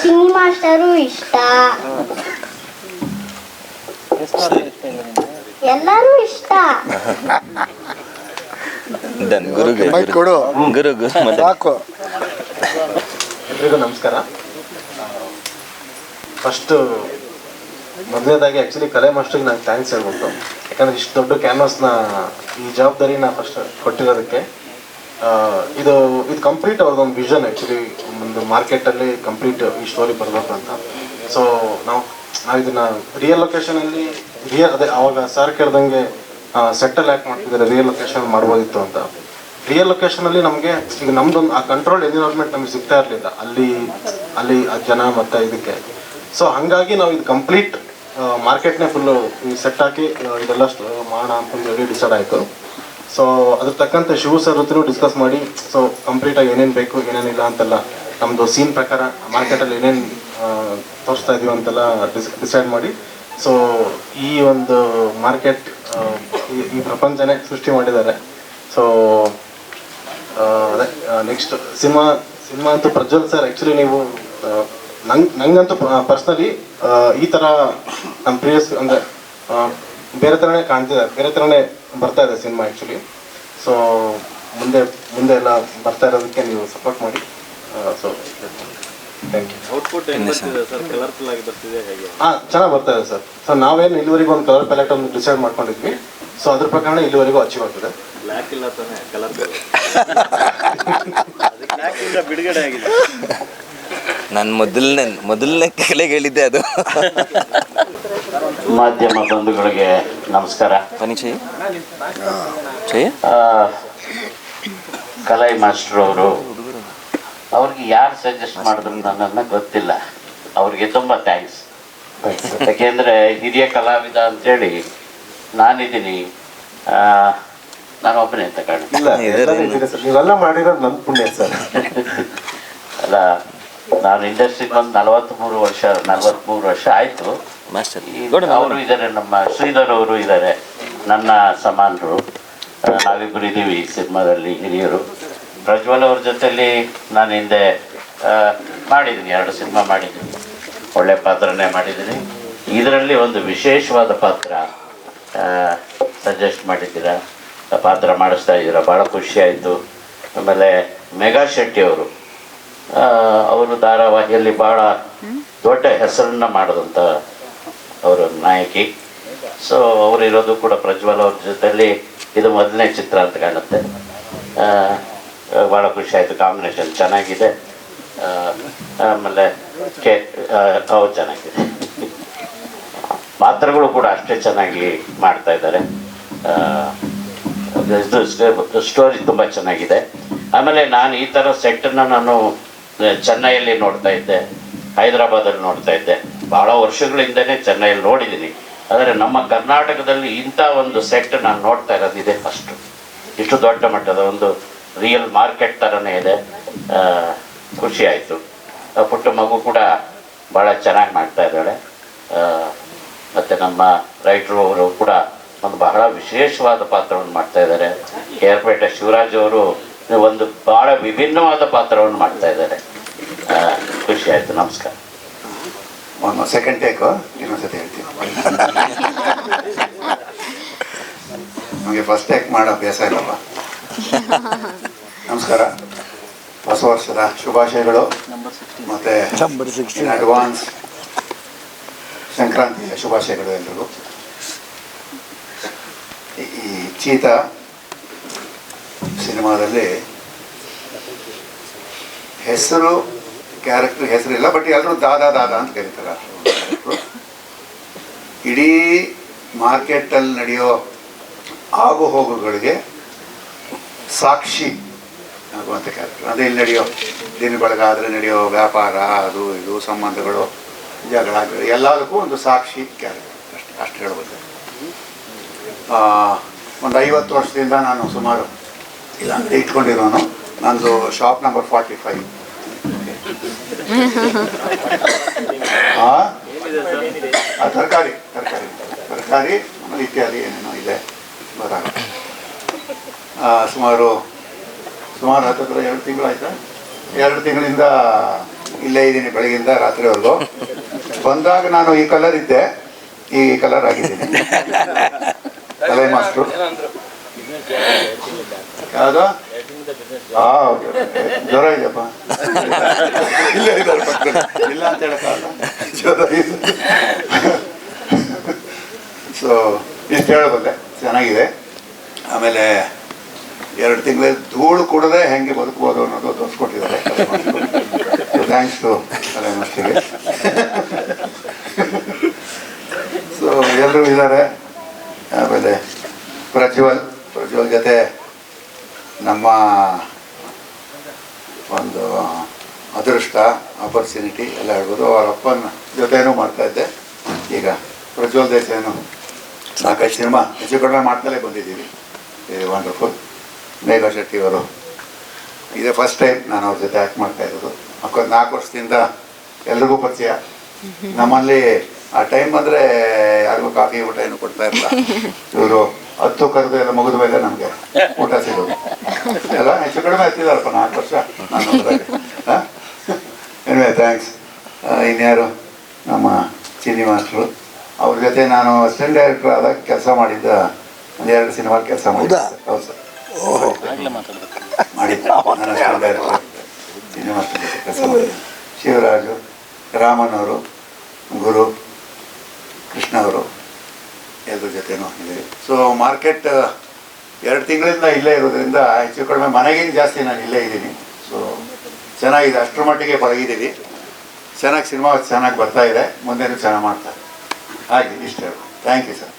ಚಿನ್ನಿ ಮಾಸ್ಟರು ಇಷ್ಟ. ಎಷ್ಟು ಇಷ್ಟ ಇಲ್ಲ ನಿಮಗೆ ಎಲ್ಲರೂ ಇಷ್ಟ. ಡನ್ ಗುರುಗೆ. ಮೈಕ್ ಕೊಡು. ಗುರು ಗುರು ಮತ್ತೆ ಸಾಕು. ಎಲ್ರಿಗೂ ನಮಸ್ಕಾರ. ಫಸ್ಟ್ ಮೊದಲನೇದಾಗಿ ಆ್ಯಕ್ಚುಲಿ ಕಲೆ ಮಾಸ್ಟರ್ಗೆ ನಾನು ಥ್ಯಾಂಕ್ಸ್ ಹೇಳ್ಬೋದು ಯಾಕಂದ್ರೆ ಇಷ್ಟು ದೊಡ್ಡ ಕ್ಯಾನ್ವಸ್ನ ಈ ಜವಾಬ್ದಾರಿನ ಫಸ್ಟ್ ಕೊಟ್ಟಿರೋದಕ್ಕೆ ಇದು ಇದು ಕಂಪ್ಲೀಟ್ ಅವ್ರದ್ದೊಂದು ವಿಷನ್ ಆ್ಯಕ್ಚುಲಿ ಒಂದು ಮಾರ್ಕೆಟಲ್ಲಿ ಕಂಪ್ಲೀಟ್ ಈ ಸ್ಟೋರಿ ಬರಬೇಕು ಅಂತ. ಸೊ ನಾವು ನಾವು ಇದನ್ನ ರಿಯಲ್ ಲೊಕೇಶನಲ್ಲಿ ರಿಯಲ್ ಅದೇ ಅವಾಗ ಸರ್ ಕೇಳ್ದಂಗೆ ಸೆಟಲ್ ಯಾಕೆ ಮಾಡ್ತಿದ್ದಾರೆ ರಿಯಲ್ ಲೊಕೇಶನ್ ಮಾಡ್ಬೋದಿತ್ತು ಅಂತ. ರಿಯಲ್ ಲೊಕೇಶನಲ್ಲಿ ನಮಗೆ, ಈಗ ನಮ್ದೊಂದು, ಆ ಕಂಟ್ರೋಲ್ ಎನ್ವಿರಾನ್ಮೆಂಟ್ ನಮಗೆ ಸಿಗ್ತಾ ಇರಲಿಲ್ಲ. ಅಲ್ಲಿ ಅಲ್ಲಿ ಆ ಜನ ಮತ್ತು ಇದಕ್ಕೆ. ಸೊ ಹಾಗಾಗಿ ನಾವು ಇದು ಕಂಪ್ಲೀಟ್ ಮಾರ್ಕೆಟ್ನೇ ಫುಲ್ಲು ಸೆಟ್ ಹಾಕಿ ಇದೆಲ್ಲ ಮಾಡೋಣ ಅಂತ ಹೇಳಿ ಡಿಸೈಡ್ ಆಯಿತು. ಸೊ ಅದ್ರ ತಕ್ಕಂತೆ ಶೂಸ್ ಸರ್ ಡಿಸ್ಕಸ್ ಮಾಡಿ ಸೊ ಕಂಪ್ಲೀಟಾಗಿ ಏನೇನು ಬೇಕು ಏನೇನಿಲ್ಲ ಅಂತೆಲ್ಲ ನಮ್ಮದು ಸೀನ್ ಪ್ರಕಾರ ಮಾರ್ಕೆಟಲ್ಲಿ ಏನೇನು ತೋರಿಸ್ತಾ ಇದೀವಿ ಅಂತೆಲ್ಲ ಡಿಸ್ ಡಿಸೈಡ್ ಮಾಡಿ ಸೊ ಈ ಒಂದು ಮಾರ್ಕೆಟ್ ಈ ಪ್ರಪಂಚನೇ ಸೃಷ್ಟಿ ಮಾಡಿದ್ದಾರೆ. ಸೊ ಅದೇ ನೆಕ್ಸ್ಟ್ ಸಿನಿಮಾ ಸಿನಿಮಾ ಅಂತೂ ಪ್ರಜ್ವಲ್ ಸರ್ ಆ್ಯಕ್ಚುಲಿ ನೀವು ನಂಗ್ ನಂಗಂತೂ ಪರ್ಸ್ನಲಿ ಈ ಥರ ನಮ್ಮ ಪ್ರಿಯಸ್ ಅಂದರೆ ಬೇರೆ ಥರನೇ ಕಾಣ್ತಿದೆ ಬೇರೆ ಥರನೇ ಬರ್ತಾ ಇದೆ ಸಿನಿಮಾ ಆ್ಯಕ್ಚುಲಿ ಸೊ ಮುಂದೆ ಮುಂದೆ ಎಲ್ಲ ಬರ್ತಾ ಇರೋದಕ್ಕೆ ನೀವು ಸಪೋರ್ಟ್ ಮಾಡಿ. So thank you output colourful ಆಗಿ ಬರ್ತಿದೆ ಹೇಗೆ? ಹಾಂ ಚೆನ್ನಾಗಿ ಬರ್ತಾ ಇದೆ ಸರ್. ಸೊ ನಾವೇನು ಇಲ್ಲಿವರೆಗೂ ಒಂದು ಕಲರ್ ಪ್ಯಾಲೆಟ್ ಒಂದು ಡಿಸೈಡ್ ಮಾಡ್ಕೊಂಡಿದ್ವಿ. ಸೊ ಅದ್ರ ಪ್ರಕಾರ ಇಲ್ಲಿವರೆಗೂ ಅಚೀವ್ ಆಗ್ತದೆ. ಬ್ಲ್ಯಾಕ್ ಇಲ್ಲ ತಾನೆ? (laughs) ಬಿಡುಗಡೆ ಆಗಿದೆ. ನಾನು ಮೊದಲನೇ ಮೊದಲನೇ ಕಲೆಗೆ ಹೇಳಿದ್ದೆ ಅದು. ಮಾಧ್ಯಮ ಬಂಧುಗಳಿಗೆ ನಮಸ್ಕಾರ. ಬನ್ನಿ ಕಲೈ ಮಾಸ್ಟ್ರು ಅವರು ಅವ್ರಿಗೆ ಯಾರು ಸಜೆಸ್ಟ್ ಮಾಡಿದ್ರು ನನ್ನನ್ನು ಗೊತ್ತಿಲ್ಲ. ಅವ್ರಿಗೆ ತುಂಬ ಥ್ಯಾಂಕ್ಸ್ ಯಾಕೆಂದರೆ ಹಿರಿಯ ಕಲಾವಿದ ಅಂತೇಳಿ ನಾನಿದ್ದೀನಿ. ನಾನು ಒಬ್ಬನೇ ಅಂತ ಕಾಣ ನೀವೆಲ್ಲ ಮಾಡಿರೋದು ನನ್ನ ಪುಣ್ಯ ಸರ್. ಅಲ್ಲ ನಾನು ಇಂಡಸ್ಟ್ರಿಗೆ ಬಂದು ನಲವತ್ತ್ಮೂರು ವರ್ಷ ನಲವತ್ತ್ಮೂರು ವರ್ಷ ಆಯಿತು. ಅವರು ಇದ್ದಾರೆ ನಮ್ಮ ಶ್ರೀಧರ್ ಅವರು ಇದ್ದಾರೆ ನನ್ನ ಸಮಾನರು. ನಾವಿಬ್ಬರು ಇದ್ದೀವಿ ಈ ಸಿನಿಮಾದಲ್ಲಿ ಹಿರಿಯರು. ಪ್ರಜ್ವಲ್ ಅವ್ರ ಜೊತೆಲಿ ನಾನು ಹಿಂದೆ ಮಾಡಿದ್ದೀನಿ ಎರಡು ಸಿನಿಮಾ ಮಾಡಿದ್ದೀನಿ. ಒಳ್ಳೆ ಪಾತ್ರನೇ ಮಾಡಿದ್ದೀನಿ. ಇದರಲ್ಲಿ ಒಂದು ವಿಶೇಷವಾದ ಪಾತ್ರ ಸಜೆಸ್ಟ್ ಮಾಡಿದ್ದೀರಾ? ಪಾತ್ರ ಮಾಡಿಸ್ತಾ ಇದ್ದೀರಾ? ಭಾಳ ಖುಷಿ ಆಯಿತು. ಆಮೇಲೆ ಮೆಗಾ ಶೆಟ್ಟಿ ಅವರು. ಅವರು ಧಾರಾವಾಹಿಯಲ್ಲಿ ಭಾಳ ದೊಡ್ಡ ಹೆಸರನ್ನ ಮಾಡಿದಂತ ಅವರ ನಾಯಕಿ. ಸೊ ಅವರಿರೋದು ಕೂಡ ಪ್ರಜ್ವಲ್ ಅವ್ರ ಜೊತೆಯಲ್ಲಿ ಇದು ಮೊದಲನೇ ಚಿತ್ರ ಅಂತ ಕಾಣುತ್ತೆ. ಭಾಳ ಖುಷಿ ಆಯಿತು ಕಾಂಬಿನೇಷನ್ ಚೆನ್ನಾಗಿದೆ. ಆಮೇಲೆ ಕೆ ಅವ್ರು ಚೆನ್ನಾಗಿದೆ. ಪಾತ್ರಗಳು ಕೂಡ ಅಷ್ಟೇ ಚೆನ್ನಾಗಿ ಮಾಡ್ತಾ ಇದ್ದಾರೆ. ಇದು ಸ್ಟೋರಿ ತುಂಬ ಚೆನ್ನಾಗಿದೆ. ಆಮೇಲೆ ನಾನು ಈ ಥರ ಸೆಟ್ಟನ್ನು ನಾನು ಚೆನ್ನೈಯಲ್ಲಿ ನೋಡ್ತಾ ಇದ್ದೆ, ಹೈದರಾಬಾದಲ್ಲಿ ನೋಡ್ತಾ ಇದ್ದೆ. ಭಾಳ ವರ್ಷಗಳಿಂದನೇ ಚೆನ್ನೈಯಲ್ಲಿ ನೋಡಿದ್ದೀನಿ. ಆದರೆ ನಮ್ಮ ಕರ್ನಾಟಕದಲ್ಲಿ ಇಂಥ ಒಂದು ಸೆಟ್ ನಾನು ನೋಡ್ತಾ ಇರೋದಿದೆ ಫಸ್ಟು ಇಷ್ಟು ದೊಡ್ಡ ಮಟ್ಟದ ಒಂದು ರಿಯಲ್ ಮಾರ್ಕೆಟ್ ಥರನೇ ಇದೆ. ಖುಷಿ ಆಯಿತು. ಪುಟ್ಟ ಮಗು ಕೂಡ ಭಾಳ ಚೆನ್ನಾಗಿ ಮಾಡ್ತಾ ಇದ್ದಾಳೆ. ಮತ್ತು ನಮ್ಮ ರೈಟ್ರು ಅವರು ಕೂಡ ಒಂದು ಬಹಳ ವಿಶೇಷವಾದ ಪಾತ್ರವನ್ನು ಮಾಡ್ತಾ ಇದ್ದಾರೆ. ಕೇರ್ಪೇಟೆ ಶಿವರಾಜ್ ಅವರು ಒಂದು ಬಹಳ ವಿಭಿನ್ನವಾದ ಪಾತ್ರವನ್ನು ಮಾಡ್ತಾ ಇದ್ದಾರೆ. ಖುಷಿ ಆಯಿತು ನಮಸ್ಕಾರ. ಒಂದು ಸೆಕೆಂಡ್ ಟೇಕು ಇನ್ನೊಂದ್ಸತಿ ಹೇಳ್ತೀನಿ. ನಮಗೆ ಫಸ್ಟ್ ಟೇಕ್ ಮಾಡೋ ಅಭ್ಯಾಸ ಇಲ್ಲಪ್ಪ. ನಮಸ್ಕಾರ. ಹೊಸ ವರ್ಷದ ಶುಭಾಶಯಗಳು. ಮತ್ತೆ ಇನ್ ಅಡ್ವಾನ್ಸ್ ಸಂಕ್ರಾಂತಿಯ ಶುಭಾಶಯಗಳು ಎಲ್ಲರಿಗೂ ಈ ಚೀತ ಸಿನಿಮಾದಲ್ಲಿ ಹೆಸರು ಕ್ಯಾರೆಕ್ಟರ್ ಹೆಸರಿಲ್ಲ ಬಟ್ ಎಲ್ಲರೂ ದಾದಾ ದಾದಾ ಅಂತ ಕರೀತಾರೆ. ಇಡೀ ಮಾರ್ಕೆಟಲ್ಲಿ ನಡೆಯೋ ಆಗು ಹೋಗುಗಳಿಗೆ ಸಾಕ್ಷಿ ಆಗುವಂಥ ಕ್ಯಾರೆಕ್ಟರ್ ಅದೇ ಇಲ್ಲಿ ನಡೆಯೋ ದಿನ ಬೆಳಗಾದರೆ ನಡೆಯೋ ವ್ಯಾಪಾರ, ಅದು ಇದು, ಸಂಬಂಧಗಳು ಜಗಳ ಎಲ್ಲದಕ್ಕೂ ಒಂದು ಸಾಕ್ಷಿ ಕ್ಯಾರೆಕ್ಟರ್ ಅಷ್ಟೇ, ಅಷ್ಟು ಹೇಳ್ಬೋದು. ಒಂದು ಐವತ್ತು ವರ್ಷದಿಂದ ನಾನು ಸುಮಾರು ಇಲ್ಲ ಅಂತ ಇಟ್ಕೊಂಡಿರೋನು. ನಂದು ಶಾಪ್ ನಂಬರ್ ಫಾರ್ಟಿ ಫೈವ್ ತರಕಾರಿ ತರಕಾರಿ. ತರಕಾರಿ ಇತ್ಯಾದಿ ಏನೇನೋ ಇದೆ. ಬರ ಸುಮಾರು ಸುಮಾರು ಹತ್ತಿರ ಎರಡು ತಿಂಗಳಾಯ್ತಾ? ಎರಡು ತಿಂಗಳಿಂದ ಇಲ್ಲೇ ಇದ್ದೀನಿ ಬೆಳಗಿಂದ ರಾತ್ರಿವರೆಗೂ. ಬಂದಾಗ ನಾನು ಈ ಕಲರ್ ಇದ್ದೆ. ಈ ಕಲರ್ ಆಗಿದ್ದೀನಿ. (laughs) ಕಲೈ ಮಾಸ್ಟ್ರು ಯಾವುದು? ಜ್ವರ ಇದೆಯಪ್ಪ. ಇಲ್ಲ ಇದ್ದಾರೆ ಇಲ್ಲ ಅಂತ ಹೇಳಕ್ಕಾಗಲ್ಲ ಜ್ವರ ಇದೆ. ಸೊ ಇಷ್ಟು ಹೇಳಬಲ್ಲೆ ಚೆನ್ನಾಗಿದೆ. ಆಮೇಲೆ ಎರಡು ತಿಂಗಳ ಧೂಳು ಕುಡದೆ ಹೆಂಗೆ ಬದುಕ್ಬೋದು ಅನ್ನೋದು ತೋರಿಸ್ಕೊಟ್ಟಿದ್ದಾರೆ. ಥ್ಯಾಂಕ್ಸ್ ಟು ಕಲೆ ಮಾಸ್ಟರ್ಗೆ ಸೊ ಎಲ್ಲರೂ ಇದ್ದಾರೆ ಆಮೇಲೆ ಪ್ರಜ್ವಲ್ ಪ್ರಜ್ವಲ್ ಜೊತೆ ನಮ್ಮ ಒಂದು ಅದೃಷ್ಟ ಆಪರ್ಚುನಿಟಿ ಎಲ್ಲ ಹೇಳ್ಬೋದು. ಅವರ ಅಪ್ಪನ ಜೊತೆನೂ ಮಾಡ್ತಾ ಇದ್ದೆ. ಈಗ ಪ್ರಜ್ವಲ್ ದೇಸಾಯಿನು ಸಾಕಷ್ಟು ಸಿನಿಮಾ ಹೆಚ್ಚು ಕಡಿಮೆ ಮಾಡ್ತಲೇ ಬಂದಿದ್ದೀವಿ ವಂಡರ್ಫುಲ್ ಮೇಘ ಶೆಟ್ಟಿ ಅವರು. ಇದೇ ಫಸ್ಟ್ ಟೈಮ್ ನಾನು ಅವ್ರ ಜೊತೆ ಆ್ಯಕ್ಟ್ ಮಾಡ್ತಾ ಇರೋದು. ಅಕ್ಕ ನಾಲ್ಕು ವರ್ಷದಿಂದ ಎಲ್ರಿಗೂ ಪರಿಚಯ. ನಮ್ಮಲ್ಲಿ ಆ ಟೈಮ್ ಅಂದರೆ ಯಾರಿಗೂ ಕಾಫಿ, ಊಟ ಏನು ಕೊಡ್ತಾ ಇರಲಿಲ್ಲ ಇವರು ಹತ್ತು ಕರೆದು ಎಲ್ಲ ಮುಗಿದ ಮೇಲೆ ನಮಗೆ ಊಟ ಸಿಗೋದು. ಎಲ್ಲ ಹೆಚ್ಚು ಕಡಿಮೆ ಹತ್ತಿದಾರಪ್ಪ ನಾಲ್ಕು ವರ್ಷ. ನಾನು ಎನಿವೆ ಥ್ಯಾಂಕ್ಸ್ ಇನ್ಯಾರು? ನಮ್ಮ ಚಿನ್ನಿ ಮಾಸ್ಟ್ರು ಅವ್ರ ಜೊತೆ ನಾನು ಅಸಿಸ್ಟೆಂಟ್ ಡೈರೆಕ್ಟರ್ ಆದಾಗ ಕೆಲಸ ಮಾಡಿದ್ದ ಒಂದು ಎರಡು ಸಿನಿಮಾ ಕೆಲಸ ಮಾಡಿದ್ದೆ. ಹೌದು? ಸರ್. ಮಾಡಿದ್ದೆ. ನಾನು ಅಸಿಸ್ಟೆಂಟ್ ಡೈರೆಕ್ಟರ್ ಚಿನ್ನಿ ಮಾಸ್ಟರ್ ಕೆಲಸ ಮಾಡಿದ್ದೆ. ಶಿವರಾಜು ರಾಮನ್ ಅವರು ಗುರು ಕೃಷ್ಣ ಅವರು ಎಲ್ಲರ ಜೊತೆನೂ ಇದ್ದೀವಿ. ಸೊ ಮಾರ್ಕೆಟ್ ಎರಡು ತಿಂಗಳಿಂದ ಇಲ್ಲೇ ಇರೋದ್ರಿಂದ ಹೆಚ್ಚು ಕಡಿಮೆ ಮನೆಗಿಂತ ಜಾಸ್ತಿ ನಾನು ಇಲ್ಲೇ ಇದ್ದೀನಿ. ಸೊ ಚೆನ್ನಾಗಿದೆ, ಅಷ್ಟರ ಮಟ್ಟಿಗೆ ಪಳಗಿದ್ದೀವಿ ಚೆನ್ನಾಗಿ ಸಿನಿಮಾ, ಚೆನ್ನಾಗಿ ಬರ್ತಾ ಇದೆ. ಮುಂದೆನೂ ಚೆನ್ನಾಗಿ ಮಾಡ್ತಾರೆ. ಹಾಗೆ ಇಷ್ಟೇ. Thank you sir